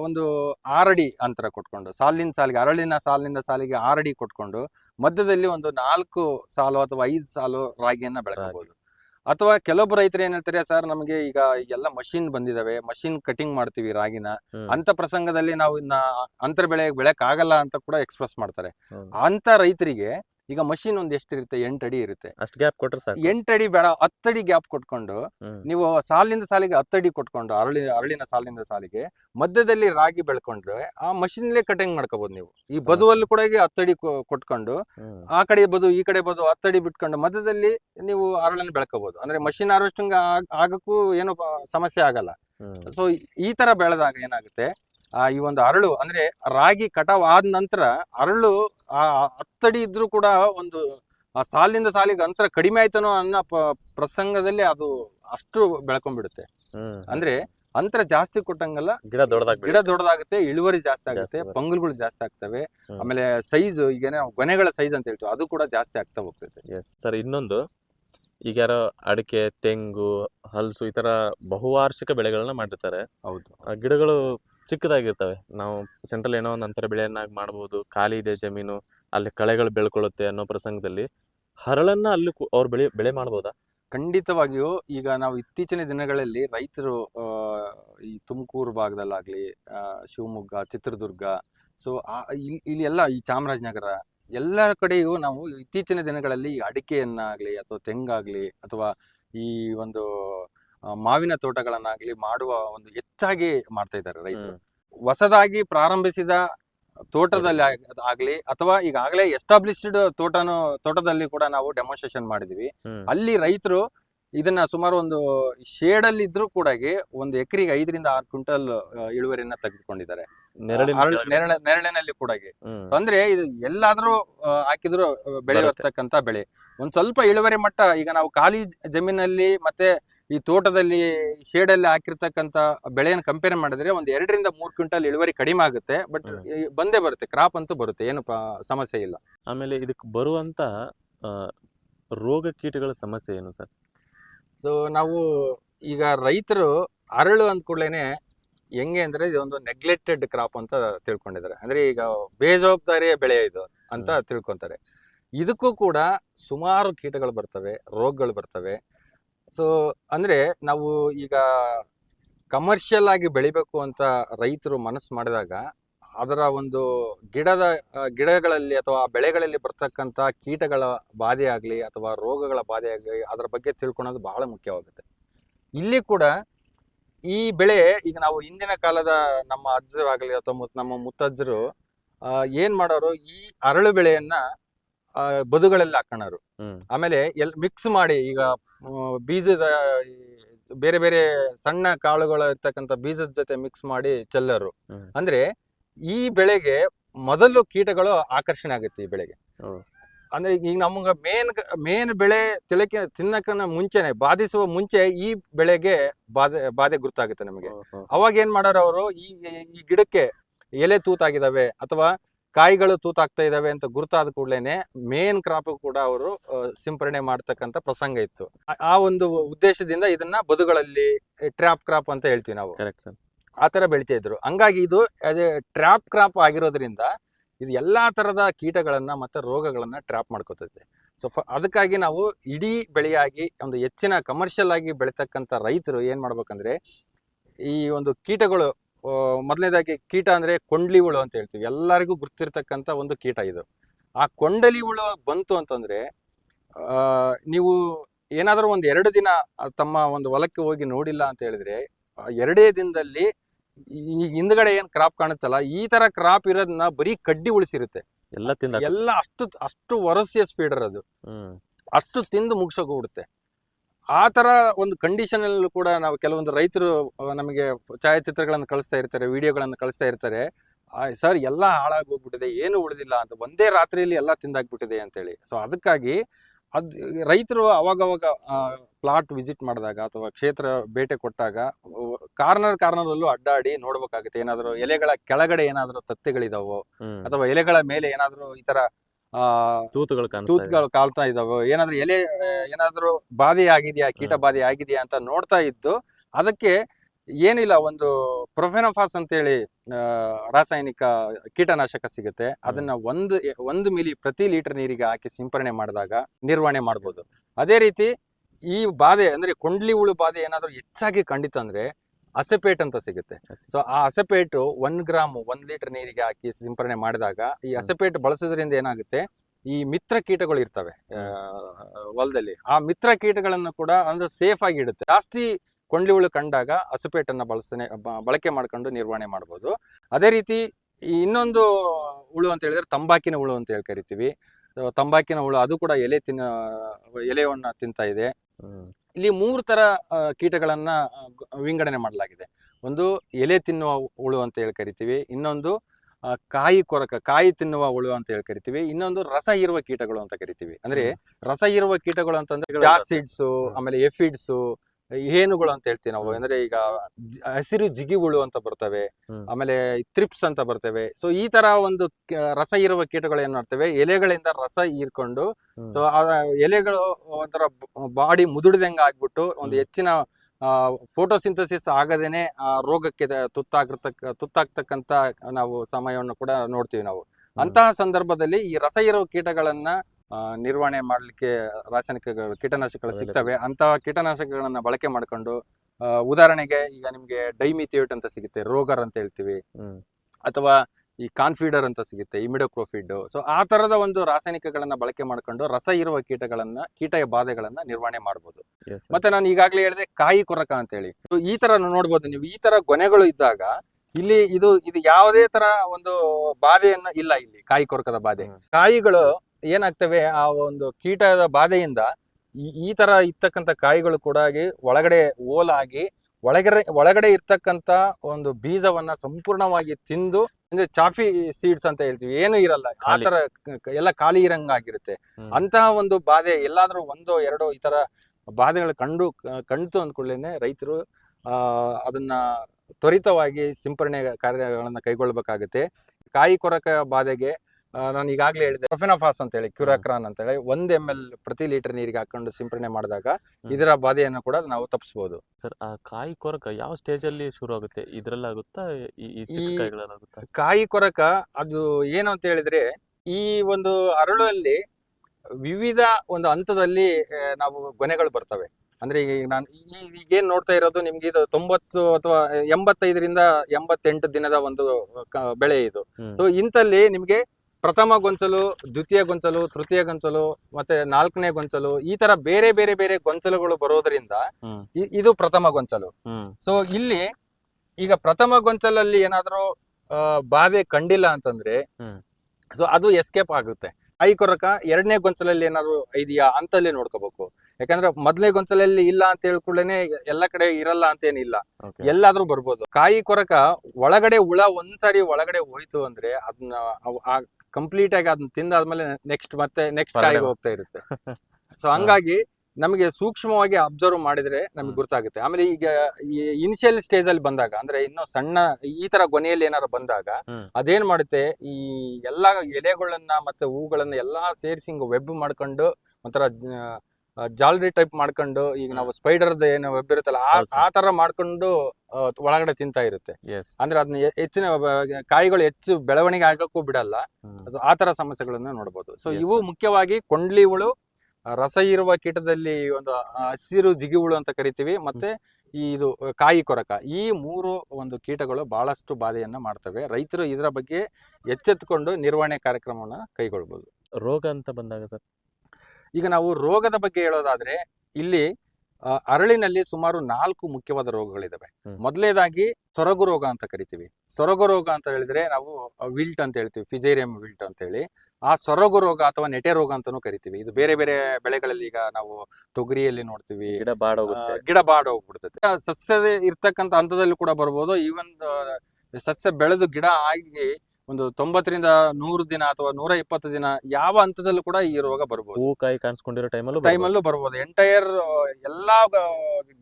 ಒಂದು ಆರಡಿ ಅಂತರ ಕೊಟ್ಕೊಂಡು ಸಾಲಿನ ಸಾಲಿಗೆ ಅರಳಿನ ಸಾಲಿನಿಂದ ಸಾಲಿಗೆ ಆರಡಿ ಕೊಟ್ಕೊಂಡು ಮಧ್ಯದಲ್ಲಿ ಒಂದು ನಾಲ್ಕು ಸಾಲು ಅಥವಾ ಐದು ಸಾಲು ರಾಗಿಯನ್ನ ಬೆಳಕಬಹುದು ಅಥವಾ ಕೆಲವೊಬ್ಬರು ರೈತರು ಏನ್ ಹೇಳ್ತಾರೆ ಸರ್ ನಮಗೆ ಈಗ ಎಲ್ಲ ಮಷಿನ್ ಬಂದಿದಾವೆ ಮಷಿನ್ ಕಟಿಂಗ್ ಮಾಡ್ತೀವಿ ರಾಗಿನ. ಅಂತ ಪ್ರಸಂಗದಲ್ಲಿ ನಾವು ಇನ್ನ ಅಂತರ ಬೆಳೆ ಬೆಳೆಕ್ ಆಗಲ್ಲ ಅಂತ ಕೂಡ ಎಕ್ಸ್ಪ್ರೆಸ್ ಮಾಡ್ತಾರೆ. ಅಂತ ರೈತರಿಗೆ ಈಗ ಮಷಿನ್ ಒಂದ್ ಎಷ್ಟಿರುತ್ತೆ? ಅಡಿ ಇರುತ್ತೆ. ಅಷ್ಟು ಗ್ಯಾಪ್ ಕೊಟ್ರೆ ಸಾಕು. ಎಂಟಡಿ ಬೇಡ ಹತ್ತಡಿ ಗ್ಯಾಪ್ ಕೊಟ್ಕೊಂಡು ನೀವು ಸಾಲಿಂದ ಸಾಲಿಗೆ ಹತ್ತಡಿ ಕೊಟ್ಕೊಂಡು ಅರಳಿ ಅರಳಿನ ಸಾಲಿಂದ ಸಾಲಿಗೆ ಮಧ್ಯದಲ್ಲಿ ರಾಗಿ ಬೆಳ್ಕೊಂಡ್ರೆ ಆ ಮಷಿನ್ಲೇ ಕಟಿಂಗ್ ಮಾಡ್ಕೋಬಹುದು ನೀವು. ಈ. ಬದುವಲ್ಲಿ ಕೂಡ ಹತ್ತಡಿ ಕೊಟ್ಕೊಂಡು ಆ ಕಡೆ ಬದು ಈ ಕಡೆ ಬದು ಹತ್ತಡಿ ಬಿಟ್ಕೊಂಡು ಮಧ್ಯದಲ್ಲಿ ನೀವು ಅರಳನ್ನು ಬೆಳ್ಕೋಬಹುದು ಅಂದ್ರೆ ಮಷಿನ್ ಹಾರ್ವೆಸ್ಟಿಂಗ್ ಆಗಕ್ಕೂ ಏನು ಸಮಸ್ಯೆ ಆಗಲ್ಲ. ಸೊ ಈ ತರ ಬೆಳೆದಾಗ ಏನಾಗುತ್ತೆ? ಆ ಈ ಒಂದು ಅರಳು ಅಂದ್ರೆ ರಾಗಿ ಕಟಾವ್ ಆದ ನಂತರ ಅರಳು ಆ ಹತ್ತಡಿ ಇದ್ರೂ ಕೂಡ ಒಂದು ಆ ಸಾಲಿನಿಂದ ಸಾಲಿಗೆ ಅಂತರ ಕಡಿಮೆ ಆಯ್ತನೋ ಅನ್ನೋ ಪ್ರಸಂಗದಲ್ಲಿ ಅದು ಅಷ್ಟು ಬೆಳ್ಕೊಂಡ್ಬಿಡುತ್ತೆ. ಅಂದ್ರೆ ಅಂತರ ಜಾಸ್ತಿ ಕೊಟ್ಟಂಗಲ್ಲ ಗಿಡ ದೊಡ್ಡದಾಗ ಗಿಡ ದೊಡ್ಡದಾಗುತ್ತೆ ಇಳುವರಿ ಜಾಸ್ತಿ ಆಗುತ್ತೆ ಪಂಗಲ್ಗಳು ಜಾಸ್ತಿ ಆಗ್ತವೆ. ಆಮೇಲೆ ಸೈಜ್ ಈಗ ಗೊನೆಗಳ ಸೈಜ್ ಅಂತ ಹೇಳ್ತೀವಿ ಅದು ಕೂಡ ಜಾಸ್ತಿ ಆಗ್ತಾ ಹೋಗ್ತೈತೆ. ಎಸ್ ಸರ್ ಇನ್ನೊಂದು. ಈಗ ಯಾರೋ ಅಡಿಕೆ ತೆಂಗು ಹಲಸು ಈ ತರ ಬಹುವಾರ್ಷಿಕ ಬೆಳೆಗಳನ್ನ ಮಾಡಿರ್ತಾರೆ. ಹೌದು. ಆ ಗಿಡಗಳು ಚಿಕ್ಕದಾಗಿರ್ತವೆ. ನಾವು ಸೆಂಟ್ರಲ್ ಏನೋ ಒಂದು ಅಂತರ ಬೆಳೆಯನ್ನಾಗಿ ಮಾಡ್ಬೋದು, ಖಾಲಿ ಇದೆ ಜಮೀನು, ಅಲ್ಲಿ ಕಳೆಗಳು ಬೆಳ್ಕೊಳ್ಳುತ್ತೆ ಅನ್ನೋ ಪ್ರಸಂಗದಲ್ಲಿ ಹರಳನ್ನ ಅಲ್ಲಿ ಅವ್ರು ಬೆಳೆ ಬೆಳೆ ಮಾಡ್ಬೋದಾ? ಖಂಡಿತವಾಗಿಯೂ ಈಗ ನಾವು ಇತ್ತೀಚಿನ ದಿನಗಳಲ್ಲಿ ರೈತರು ಈ ತುಮಕೂರು ಭಾಗದಲ್ಲಾಗ್ಲಿ ಶಿವಮೊಗ್ಗ, ಚಿತ್ರದುರ್ಗ ಸೊ ಇಲ್ಲಿ ಎಲ್ಲ ಈ ಚಾಮರಾಜನಗರ, ಎಲ್ಲ ಕಡೆಯೂ ನಾವು ಇತ್ತೀಚಿನ ದಿನಗಳಲ್ಲಿ ಅಡಿಕೆಯನ್ನಾಗ್ಲಿ ಅಥವಾ ತೆಂಗಾಗ್ಲಿ ಅಥವಾ ಈ ಒಂದು ಮಾವಿನ ತೋಟಗಳನ್ನಾಗ್ಲಿ ಮಾಡುವ ಒಂದು ಹೆಚ್ಚಾಗಿ ಮಾಡ್ತಾ ಇದ್ದಾರೆ ರೈತರು. ಹೊಸದಾಗಿ ಪ್ರಾರಂಭಿಸಿದ ತೋಟದಲ್ಲಿ ಆಗ್- ಆಗ್ಲಿ ಅಥವಾ ಈಗಾಗಲೇ ಎಸ್ಟಾಬ್ಲಿಷ್ಡ್ ತೋಟನು ತೋಟದಲ್ಲಿ ಕೂಡ ನಾವು ಡೆಮಾನ್ಸ್ಟ್ರೇಷನ್ ಮಾಡಿದೀವಿ. ಅಲ್ಲಿ ರೈತರು ಇದನ್ನ ಸುಮಾರು ಒಂದು ಶೇಡ್ ಅಲ್ಲಿ ಇದ್ರೂ ಕೂಡ ಒಂದು ಎಕರೆಗೆ ಐದರಿಂದ ಆರು ಕ್ವಿಂಟಲ್ ಇಳುವರಿಯನ್ನ ತೆಗೆದುಕೊಂಡಿದ್ದಾರೆ. ನೆರಳಿನಲ್ಲಿ ಕೂಡ ಅಂದ್ರೆ ಇದು ಎಲ್ಲಾದ್ರೂ ಹಾಕಿದ್ರು ಬೆಳೆ ಬೆಳೆಯತಕ್ಕಂತ ಬೆಳೆ. ಒಂದ್ ಸ್ವಲ್ಪ ಇಳುವರಿ ಮಟ್ಟ ಈಗ ನಾವು ಖಾಲಿ ಜಮೀನಲ್ಲಿ ಮತ್ತೆ ಈ ತೋಟದಲ್ಲಿ ಶೇಡಲ್ಲಿ ಹಾಕಿರ್ತಕ್ಕಂಥ ಹಾಕಿರ್ತಕ್ಕಂತ ಬೆಳೆಯನ್ನು ಕಂಪೇರ್ ಮಾಡಿದ್ರೆ ಒಂದು ಎರಡರಿಂದ ಮೂರು ಕ್ವಿಂಟಲ್ ಇಳುವರಿ ಕಡಿಮೆ ಆಗುತ್ತೆ. ಬಟ್. ಬಂದೇ ಬರುತ್ತೆ ಕ್ರಾಪ್ ಅಂತೂ ಬರುತ್ತೆ ಏನು ಸಮಸ್ಯೆ ಇಲ್ಲ. ಆಮೇಲೆ ಇದಕ್ಕೆ ಬರುವಂತ ರೋಗ ಕೀಟಗಳ ಸಮಸ್ಯೆ ಏನು ಸರ್? ಸೊ ನಾವು ಈಗ ರೈತರು ಅರಳು ಅಂದ ಕೂಡಲೇನೆ ಹೆಂಗೆ ಅಂದ್ರೆ ಇದೊಂದು ನೆಗ್ಲೆಕ್ಟೆಡ್ ಕ್ರಾಪ್ ಅಂತ ತಿಳ್ಕೊಂಡಿದ್ದಾರೆ. ಅಂದ್ರೆ ಈಗ ಬೇಜವಾಬ್ದಾರಿಯ ಬೆಳೆ ಇದು ಅಂತ ತಿಳ್ಕೊಂತಾರೆ. ಇದಕ್ಕೂ ಕೂಡ ಸುಮಾರು ಕೀಟಗಳು ಬರ್ತವೆ ರೋಗಗಳು ಬರ್ತವೆ. ಸೊ ಅಂದ್ರೆ ನಾವು ಈಗ ಕಮರ್ಷಿಯಲ್ ಆಗಿ ಬೆಳಿಬೇಕು ಅಂತ ರೈತರು ಮನಸ್ಸು ಮಾಡಿದಾಗ, ಅದರ ಒಂದು ಗಿಡದ ಗಿಡಗಳಲ್ಲಿ ಅಥವಾ ಬೆಳೆಗಳಲ್ಲಿ ಬರ್ತಕ್ಕಂಥ ಕೀಟಗಳ ಬಾಧೆ ಆಗಲಿ ಅಥವಾ ರೋಗಗಳ ಬಾಧೆ ಆಗಲಿ ಅದರ ಬಗ್ಗೆ ತಿಳ್ಕೊಳೋದು ಬಹಳ ಮುಖ್ಯವಾಗುತ್ತೆ. ಇಲ್ಲಿ ಕೂಡ ಈ ಬೆಳೆ ಈಗ ನಾವು ಹಿಂದಿನ ಕಾಲದ ನಮ್ಮ ಅಜ್ಜರಾಗಲಿ ಅಥವಾ ನಮ್ಮ ಮುತ್ತಜ್ಜರು ಏನು ಮಾಡೋರು ಈ ಅರಳು ಬೆಳೆಯನ್ನ ಬದುಗಳಲ್ಲಿ ಹಾಕೋಣರು ಆಮೇಲೆ ಎಲ್ ಮಿಕ್ಸ್ ಮಾಡಿ ಈಗ ಬೀಜದ ಈ ಬೇರೆ ಬೇರೆ ಸಣ್ಣ ಕಾಳುಗಳು ಇರ್ತಕ್ಕಂಥ ಬೀಜದ ಜೊತೆ ಮಿಕ್ಸ್ ಮಾಡಿ ಚೆಲ್ಲರು ಹ್ಮ್. ಅಂದ್ರೆ ಈ ಬೆಳೆಗೆ ಮೊದಲು ಕೀಟಗಳು ಆಕರ್ಷಣೆ ಆಗುತ್ತೆ ಈ ಬೆಳೆಗೆ. ಅಂದ್ರೆ ಈಗ ನಮ್ಗ ಮೇನ್ ಮೇನ್ ಬೆಳೆ ತಿಳಕೆ ತಿನ್ನಕನ ಮುಂಚೆನೆ ಬಾಧಿಸುವ ಮುಂಚೆ ಈ ಬೆಳೆಗೆ ಬಾಧೆ ಬಾಧೆ ಗುರ್ತಾಗುತ್ತೆ ನಮಗೆ. ಅವಾಗ ಏನ್ ಮಾಡೋರು ಅವರು ಈ ಈ ಗಿಡಕ್ಕೆ ಎಲೆ ತೂತಾಗಿದಾವೆ ಅಥವಾ ಕಾಯಿಗಳು ತೂತಾಗ್ತಾ ಇದಾವೆ ಅಂತ ಗುರುತಾದ ಕೂಡಲೇನೆ ಮೇನ್ ಕ್ರಾಪ್ ಕೂಡ ಅವರು ಸಿಂಪರಣೆ ಮಾಡ್ತಕ್ಕಂಥ ಪ್ರಸಂಗ ಇತ್ತು. ಆ- ಒಂದು ಉದ್ದೇಶದಿಂದ ಇದನ್ನ ಬದುಗಳಲ್ಲಿ ಟ್ರ್ಯಾಪ್ ಕ್ರಾಪ್ ಅಂತ ಹೇಳ್ತೀವಿ ನಾವು. ಕರೆಕ್ಟ್ ಸರ್ ಆ ತರ ಬೆಳಿತಾ ಇದ್ರು. ಹಂಗಾಗಿ ಇದು ಆಸ್ ಎ ಟ್ರ್ಯಾಪ್ ಕ್ರಾಪ್ ಆಗಿರೋದ್ರಿಂದ ಇದು ಎಲ್ಲಾ ತರದ ಕೀಟಗಳನ್ನ ಮತ್ತೆ ರೋಗಗಳನ್ನ ಟ್ರ್ಯಾಪ್ ಮಾಡ್ಕೋತೈತೆ. ಸೊ ಅದಕ್ಕಾಗಿ ನಾವು ಇಡೀ ಬೆಳೆಯಾಗಿ ಒಂದು ಹೆಚ್ಚಿನ ಕಮರ್ಷಿಯಲ್ ಆಗಿ ಬೆಳಿತಕ್ಕಂಥ ರೈತರು ಏನ್ ಮಾಡ್ಬೇಕಂದ್ರೆ ಈ ಒಂದು ಕೀಟಗಳು ಮೊದಲನೇದಾಗಿ ಕೀಟ ಅಂದ್ರೆ ಕೊಂಡ್ಲಿ ಹುಳು ಅಂತ ಹೇಳ್ತೀವಿ. ಎಲ್ಲರಿಗೂ ಗೊತ್ತಿರತಕ್ಕಂತ ಒಂದು ಕೀಟ ಇದು. ಆ ಕೊಂಡಲಿ ಹುಳು ಬಂತು ಅಂತಂದ್ರೆ ಆ, ನೀವು ಏನಾದರೂ ಒಂದು ಎರಡು ದಿನ ತಮ್ಮ ಒಂದು ಹೊಲಕ್ಕೆ ಹೋಗಿ ನೋಡಿಲ್ಲ ಅಂತ ಹೇಳಿದ್ರೆ ಎರಡೇ ದಿನದಲ್ಲಿ ಈ ಹಿಂದ್ಗಡೆ ಏನ್ ಕ್ರಾಪ್ ಕಾಣುತ್ತಲ್ಲ ಈ ತರ ಕ್ರಾಪ್ ಇರೋದನ್ನ ಬರೀ ಕಡ್ಡಿ ಉಳಿಸಿರುತ್ತೆ. ಎಲ್ಲ ತಿಂದ ಎಲ್ಲ ಅಷ್ಟು ಅಷ್ಟು ವರಸಿಯ ಸ್ಪೀಡ್ ಅದು. ಅಷ್ಟು ತಿಂದು ಮುಗಿಸೋಗ್ಬಿಡುತ್ತೆ ಆ ತರ ಒಂದು ಕಂಡೀಷನ್ ಅಲ್ಲೂ ಕೂಡ ನಾವು ಕೆಲವೊಂದು ರೈತರು ನಮಗೆ ಛಾಯಾಚಿತ್ರಗಳನ್ನು ಕಳಿಸ್ತಾ ಇರ್ತಾರೆ ವಿಡಿಯೋಗಳನ್ನು ಕಳಿಸ್ತಾ ಇರ್ತಾರೆ. ಸರ್ ಎಲ್ಲ ಹಾಳಾಗಿ ಹೋಗ್ಬಿಟ್ಟಿದೆ ಏನು ಉಳಿದಿಲ್ಲ ಅಂತ ಒಂದೇ ರಾತ್ರಿಯಲ್ಲಿ ಎಲ್ಲ ಅಂತ ಅಂತೇಳಿ. ಸೊ ಅದಕ್ಕಾಗಿ ಅದ್ ರೈತರು ಅವಾಗವಾಗ ಪ್ಲಾಟ್ ವಿಸಿಟ್ ಮಾಡಿದಾಗ ಅಥವಾ ಕ್ಷೇತ್ರ ಬೇಟೆ ಕೊಟ್ಟಾಗ ಕಾರ್ನರ್ ಕಾರ್ನರ್ ಅಲ್ಲೂ ಅಡ್ಡಾಡಿ ನೋಡ್ಬೇಕಾಗುತ್ತೆ. ಏನಾದ್ರು ಎಲೆಗಳ ಕೆಳಗಡೆ ಏನಾದ್ರು ತತ್ತೆಗಳಿದಾವೋ ಅಥವಾ ಎಲೆಗಳ ಮೇಲೆ ಏನಾದ್ರು ಈ ತರ ಆ ತೂತುಗಳು. ತೂತ್ಗಳು ಕಾಲ್ತಾ ಇದಾವೆ. ಏನಾದ್ರೂ ಎಲೆ ಏನಾದ್ರೂ ಬಾಧೆ ಆಗಿದೆಯಾ ಕೀಟ. ಬಾಧೆ ಆಗಿದೆಯಾ ಅಂತ ನೋಡ್ತಾ ಇದ್ದು ಅದಕ್ಕೆ ಏನಿಲ್ಲ ಒಂದು ಪ್ರೊಫೆನೋಫಾಸ್ ಅಂತೇಳಿ ರಾಸಾಯನಿಕ ಕೀಟನಾಶಕ ಸಿಗುತ್ತೆ. ಅದನ್ನ ಒಂದು ಒಂದು ಮಿಲಿ ಪ್ರತಿ ಲೀಟರ್ ನೀರಿಗೆ ಹಾಕಿ ಸಿಂಪರಣೆ ಮಾಡಿದಾಗ ನಿರ್ವಹಣೆ ಮಾಡ್ಬೋದು. ಅದೇ ರೀತಿ ಈ ಬಾಧೆ ಅಂದ್ರೆ ಕೊಂಡ್ಲಿ ಹುಳು ಬಾಧೆ ಏನಾದ್ರೂ ಹೆಚ್ಚಾಗಿ ಖಂಡಿತ ಅಂದ್ರೆ ಅಸೆಪೇಟ್ ಅಂತ ಸಿಗುತ್ತೆ. ಸೊ ಆ ಅಸೆಪೇಟು ಒಂದ್ ಗ್ರಾಮ್ ಒಂದ್ ಲೀಟರ್ ನೀರಿಗೆ ಹಾಕಿ ಸಿಂಪರಣೆ ಮಾಡಿದಾಗ ಈ ಅಸೆಪೇಟ್ ಬಳಸೋದ್ರಿಂದ ಏನಾಗುತ್ತೆ? ಈ ಮಿತ್ರ ಕೀಟಗಳು ಇರ್ತವೆ ಹೊಲದಲ್ಲಿ. ಆ ಮಿತ್ರ ಕೀಟಗಳನ್ನು ಕೂಡ ಅಂದ್ರೆ ಸೇಫ್ ಆಗಿ ಇಡುತ್ತೆ. ಜಾಸ್ತಿ ಕೊಂಡ್ಲಿ ಹುಳು ಕಂಡಾಗ ಅಸೆಪೇಟ್ ಅನ್ನ ಬಳಸನೆ ಬಳಕೆ ಮಾಡ್ಕೊಂಡು ನಿರ್ವಹಣೆ ಮಾಡ್ಬೋದು. ಅದೇ ರೀತಿ ಈ ಇನ್ನೊಂದು ಹುಳು ಅಂತ ಹೇಳಿದ್ರೆ ತಂಬಾಕಿನ ಹುಳು ಅಂತ ಹೇಳಿ ಕರಿತೀವಿ. ತಂಬಾಕಿನ ಹುಳು ಅದು ಕೂಡ ಎಲೆ ತಿನ್ನ ಎಲೆಯನ್ನ ತಿಂತಾ ಇದೆ. ಇಲ್ಲಿ ಮೂರು ತರ ಕೀಟಗಳನ್ನ ವಿಂಗಡಣೆ ಮಾಡಲಾಗಿದೆ. ಒಂದು ಎಲೆ ತಿನ್ನುವ ಹುಳು ಅಂತ ಹೇಳಿ ಕರಿತೀವಿ. ಇನ್ನೊಂದು ಕಾಯಿ ಕೊರಕ ಕಾಯಿ ತಿನ್ನುವ ಹುಳು ಅಂತ ಹೇಳಿ ಕರಿತೀವಿ. ಇನ್ನೊಂದು ರಸ ಇರುವ ಕೀಟಗಳು ಅಂತ ಕರಿತೀವಿ. ಅಂದ್ರೆ ರಸ ಇರುವ ಕೀಟಗಳು ಅಂತಂದ್ರೆ ಜಾಸಿಡ್ಸ್ ಆಮೇಲೆ ಎಫಿಡ್ಸ್ ಹೇನುಗಳು ಅಂತ ಹೇಳ್ತೀವಿ ನಾವು. ಅಂದ್ರೆ ಈಗ ಹಸಿರು ಜಿಗಿಗಳು ಅಂತ ಬರ್ತವೆ ಆಮೇಲೆ ತ್ರಿಪ್ಸ್ ಅಂತ ಬರ್ತವೆ. ಸೊ ಈ ತರ ಒಂದು ರಸ ಇರುವ ಕೀಟಗಳು ಏನ್ ಮಾಡ್ತವೆ? ಎಲೆಗಳಿಂದ ರಸ ಹೀರ್ಕೊಂಡು. ಸೊ ಆ ಎಲೆಗಳು ಒಂಥರ ಬಾಡಿ ಮುದುಡ್ದಂಗ ಆಗ್ಬಿಟ್ಟು ಒಂದು. ಹೆಚ್ಚಿನ ಫೋಟೋಸಿಂಥಸಿಸ್ ಆಗದೇನೆ ಆ ರೋಗಕ್ಕೆ ತುತ್ತಾಗಿರ್ತಕ್ಕ ತುತ್ತಾಗ್ತಕ್ಕಂತ ನಾವು ಸಮಯವನ್ನು ಕೂಡ ನೋಡ್ತೀವಿ ನಾವು. ಅಂತಹ ಸಂದರ್ಭದಲ್ಲಿ ಈ ರಸ ಇರೋ ಕೀಟಗಳನ್ನ ನಿರ್ವಹಣೆ ಮಾಡಲಿಕ್ಕೆ ರಾಸಾಯನಿಕಗಳು ಕೀಟನಾಶಕಗಳು. ಸಿಗ್ತವೆ. ಅಂತಹ ಕೀಟನಾಶಕಗಳನ್ನ ಬಳಕೆ ಮಾಡ್ಕೊಂಡು ಉದಾಹರಣೆಗೆ ಈಗ ನಿಮ್ಗೆ ಡೈಮಿಥಿಯೋಟ್ ಅಂತ ಸಿಗುತ್ತೆ ರೋಗರ್ ಅಂತ ಹೇಳ್ತೀವಿ. ಅಥವಾ ಈ ಕಾನ್ಫಿಡರ್ ಅಂತ ಸಿಗುತ್ತೆ ಇಮಿಡೋಕ್ರೋಫಿಡ್ ಸೊ ಆ ತರದ ಒಂದು ರಾಸಾಯನಿಕಗಳನ್ನ ಬಳಕೆ ಮಾಡ್ಕೊಂಡು ರಸ ಇರುವ ಕೀಟಗಳನ್ನ ಕೀಟ ಬಾಧೆಗಳನ್ನ ನಿರ್ವಹಣೆ ಮಾಡಬಹುದು ಮತ್ತೆ ನಾನು ಈಗಾಗಲೇ ಹೇಳಿದೆ ಕಾಯಿ ಕೊರಕ ಅಂತ ಹೇಳಿ ಈ ತರ ನೋಡ್ಬೋದು ನೀವು. ಈ ತರ ಗೊನೆಗಳು ಇದ್ದಾಗ ಇಲ್ಲಿ ಇದು ಇದು ಯಾವುದೇ ತರ ಒಂದು ಬಾಧೆಯನ್ನ ಇಲ್ಲ ಇಲ್ಲಿ ಕಾಯಿ ಕೊರಕದ ಬಾಧೆ. ಕಾಯಿಗಳು ಏನಾಗ್ತವೆ ಆ ಒಂದು ಕೀಟದ ಬಾಧೆಯಿಂದ ಈ ತರ ಇರ್ತಕ್ಕಂಥ ಕಾಯಿಗಳು ಕೂಡ ಆಗಿ ಒಳಗಡೆ ಓಲಾಗಿ ಒಳಗಡೆ ಒಳಗಡೆ ಇರ್ತಕ್ಕಂಥ ಒಂದು ಬೀಜವನ್ನ ಸಂಪೂರ್ಣವಾಗಿ ತಿಂದು ಅಂದ್ರೆ ಚಾಫಿ ಸೀಡ್ಸ್ ಅಂತ ಹೇಳ್ತೀವಿ. ಏನು ಇರಲ್ಲ ಆ ತರ ಎಲ್ಲ ಖಾಲಿ ಇರಂಗಾಗಿರುತ್ತೆ. ಆಗಿರುತ್ತೆ ಅಂತಹ ಒಂದು ಬಾಧೆ ಎಲ್ಲಾದ್ರೂ ಒಂದೋ ಎರಡೋ ಈ ತರ ಬಾಧೆಗಳು ಕಂಡು ಕಂಡು ಅಂದ್ಕೊಳ್ಳೇನೆ ರೈತರು ಆ ಅದನ್ನ ತ್ವರಿತವಾಗಿ ಸಿಂಪರಣೆ ಕಾರ್ಯಗಳನ್ನ ಕೈಗೊಳ್ಬೇಕಾಗುತ್ತೆ. ಕಾಯಿ ಕೊರಕ ಬಾಧೆಗೆ ನಾನು ಈಗಾಗಲೇ ಹೇಳಿದೆ ಪ್ರೊಫೆನಫಾಸ್ ಅಂತ ಹೇಳಿ ಕ್ಯೂರಾಕ್ರಾನ್ ಅಂತ ಹೇಳಿ ಒಂದ್ ಎಂ ಎಲ್ ಪ್ರತಿ ಲೀಟರ್ ನೀರಿಗೆ ಹಾಕೊಂಡು ಸಿಂಪಡಣೆ ಮಾಡಿದಾಗ ಇದರ ಬಾಧೆಯನ್ನು ಕೂಡ ನಾವು ತಪ್ಪಿಸಬಹುದು ಸರ್ ಆ ಕಾಯಿ ಕೊರಕ ಯಾವ ಸ್ಟೇಜ್ ಅಲ್ಲಿ ಶುರು ಆಗುತ್ತೆ? ಇದ್ರಲ್ಲಾಗುತ್ತಾ? ಕಾಯಿ ಕೊರಕ ಅದು ಏನು ಅಂತ ಹೇಳಿದ್ರೆ ಈ ಒಂದು ಅರಳಲ್ಲಿ ವಿವಿಧ ಒಂದು ಹಂತದಲ್ಲಿ ನಾವು ಗೊನೆಗಳು ಬರ್ತವೆ. ಅಂದ್ರೆ ಈಗ ನಾನು ಈಗ ಏನ್ ನೋಡ್ತಾ ಇರೋದು ನಿಮ್ಗೆ ಇದು ತೊಂಬತ್ತು ಅಥವಾ ಎಂಬತ್ತೈದರಿಂದ ಎಂಬತ್ತೆಂಟು ದಿನದ ಒಂದು ಬೆಳೆ ಇದು. ಸೊ ಇಂತಲ್ಲಿ ನಿಮ್ಗೆ ಪ್ರಥಮ ಗೊಂಚಲು ದ್ವಿತೀಯ ಗೊಂಚಲು ತೃತೀಯ ಗೊಂಚಲು ಮತ್ತೆ ನಾಲ್ಕನೇ ಗೊಂಚಲು ಈ ತರ ಬೇರೆ ಬೇರೆ ಬೇರೆ ಗೊಂಚಲುಗಳು ಬರೋದ್ರಿಂದ ಇ- ಇದು ಪ್ರಥಮ ಗೊಂಚಲು. ಹ್ಮ್. ಸೊ ಇಲ್ಲಿ ಈಗ ಪ್ರಥಮ ಗೊಂಚಲಲ್ಲಿ ಏನಾದ್ರೂ ಆ, ಬಾಧೆ ಕಂಡಿಲ್ಲ ಅಂತಂದ್ರೆ ಹ್ಮ್. ಸೊ ಅದು ಎಸ್ಕೇಪ್ ಆಗುತ್ತೆ. ಐ ಕೊರಕ ಎರಡನೇ ಗೊಂಚಲಲ್ಲಿ ಏನಾದ್ರು ಇದೆಯಾ ಅಂತಲ್ಲಿ ನೋಡ್ಕೋಬೇಕು. ಯಾಕಂದ್ರೆ ಮೊದಲನೇ ಗೊಂಚಲಲ್ಲಿ ಇಲ್ಲ ಅಂತ ಹೇಳ್ಕೊಳ್ಳೇನೆ ಎಲ್ಲ ಕಡೆ ಇರಲ್ಲ ಅಂತ ಏನಿಲ್ಲ. ಎಲ್ಲಾದ್ರೂ ಬರ್ಬೋದು. ಕಾಯಿ ಕೊರಕ ಒಳಗಡೆ ಹುಳ ಒಂದ್ಸಾರಿ ಒಳಗಡೆ ಹೋಯ್ತು ಅಂದ್ರೆ ಅದನ್ನ ಕಂಪ್ಲೀಟ್ ಆಗಿ ಅದನ್ನ ತಿಂದಾದ್ಮೇಲೆ ನೆಕ್ಸ್ಟ್ ಮತ್ತೆ ನೆಕ್ಸ್ಟ್ ಕಾಯಿಗೆ ಹೋಗ್ತಾ ಇರುತ್ತೆ. ಸೊ ಹಂಗಾಗಿ ನಮಗೆ ಸೂಕ್ಷ್ಮವಾಗಿ ಅಬ್ಸರ್ವ್ ಮಾಡಿದ್ರೆ ನಮಗೆ. ಗೊತ್ತಾಗುತ್ತೆ ಆಮೇಲೆ ಈಗ ಇನಿಷಿಯಲ್ ಸ್ಟೇಜ್ ಅಲ್ಲಿ ಬಂದಾಗ ಅಂದ್ರೆ ಇನ್ನೂ ಸಣ್ಣ ಈ ತರ ಗೊನೆಯಲ್ಲಿ ಏನಾರು ಬಂದಾಗ ಅದೇನ್ ಮಾಡುತ್ತೆ? ಈ ಎಲ್ಲಾ ಎಲೆಗಳನ್ನ ಮತ್ತೆ ಹೂಗಳನ್ನ ಎಲ್ಲಾ ಸೇರಿಸಿ ಹಿಂಗ್ ವೆಬ್ ಮಾಡ್ಕೊಂಡು ಒಂಥರ ಜಾಲರಿ ಟೈಪ್ ಮಾಡ್ಕೊಂಡು ಈಗ ನಾವು ಸ್ಪೈಡರ್ ಏನು ವೆಬ್ ಇರುತ್ತಲ್ಲ ಆ- ತರ ಮಾಡ್ಕೊಂಡು ಒಳಗಡೆ ತಿಂತಾ ಇರುತ್ತೆ. ಅಂದ್ರೆ ಅದನ್ನ ಹೆಚ್ಚಿನ ಕಾಯಿಗಳು ಹೆಚ್ಚು ಬೆಳವಣಿಗೆ ಆಗಕ್ಕೂ ಬಿಡಲ್ಲ. ಅದು ಆ ತರ ಸಮಸ್ಯೆಗಳನ್ನ ನೋಡಬಹುದು ಸೊ ಇವು ಮುಖ್ಯವಾಗಿ ಕೊಂಡ್ಲಿ ಹುಳು ರಸ ಇರುವ ಕೀಟದಲ್ಲಿ ಒಂದು ಹಸಿರು ಜಿಗಿ ಹುಳು ಅಂತ ಕರಿತೀವಿ. ಮತ್ತೆ ಈ ಇದು ಕಾಯಿ ಕೊರಕ. ಈ ಮೂರು ಒಂದು ಕೀಟಗಳು ಬಹಳಷ್ಟು ಬಾಧೆಯನ್ನ ಮಾಡ್ತವೆ. ರೈತರು ಇದರ ಬಗ್ಗೆ ಎಚ್ಚೆತ್ಕೊಂಡು ನಿರ್ವಹಣೆ ಕಾರ್ಯಕ್ರಮವನ್ನ ಕೈಗೊಳ್ಬಹುದು ರೋಗ ಅಂತ ಬಂದಾಗ ಸರ್ ಈಗ ನಾವು ರೋಗದ ಬಗ್ಗೆ ಹೇಳೋದಾದ್ರೆ ಇಲ್ಲಿ ಅರಳಿನಲ್ಲಿ ಸುಮಾರು ನಾಲ್ಕು ಮುಖ್ಯವಾದ ರೋಗಗಳಿದಾವೆ. ಮೊದಲೇದಾಗಿ ಮೊದಲನೇದಾಗಿ ಸೊರಗು ರೋಗ ಅಂತ ಕರಿತೀವಿ. ಸೊರಗು ರೋಗ ಅಂತ ಹೇಳಿದ್ರೆ ನಾವು ವಿಲ್ಟ್ ಅಂತ ಹೇಳ್ತೀವಿ ಫಿಜೇರಿಯಂ ವಿಲ್ಟ್ ಅಂತ ಹೇಳಿ. ಆ ಸೊರಗು ರೋಗ ಅಥವಾ ನೆಟೆ ರೋಗ ಅಂತಾನೂ ಕರಿತೀವಿ. ಇದು ಬೇರೆ ಬೇರೆ ಬೆಳೆಗಳಲ್ಲಿ ಈಗ ನಾವು ತೊಗರಿಯಲ್ಲಿ ನೋಡ್ತೀವಿ. ಗಿಡ ಆ, ಗಿಡ ಬಾಡ ಹೋಗ್ಬಿಡ್ತದೆ ಆ, ಸಸ್ಯದ ಇರ್ತಕ್ಕಂಥ ಹಂತದಲ್ಲಿ ಕೂಡ ಬರ್ಬೋದು. ಈವನ್ ಸಸ್ಯ ಬೆಳೆದು ಗಿಡ ಆಗಿ ಒಂದು ತೊಂಬತ್ತರಿಂದ ನೂರು ದಿನ ಅಥವಾ ನೂರ ಇಪ್ಪತ್ತು ದಿನ ಯಾವ ಹಂತದಲ್ಲೂ ಕೂಡ ಈ ರೋಗ ಬರ್ಬೋದು. ಹೂ ಕಾಯಿ ಕಾಣಿಸ್ಕೊಂಡಿರೋ ಟೈಮಲ್ಲೂ ಟೈಮಲ್ಲೂ ಬರ್ಬೋದು. ಎಂಟೈರ್ ಎಲ್ಲಾ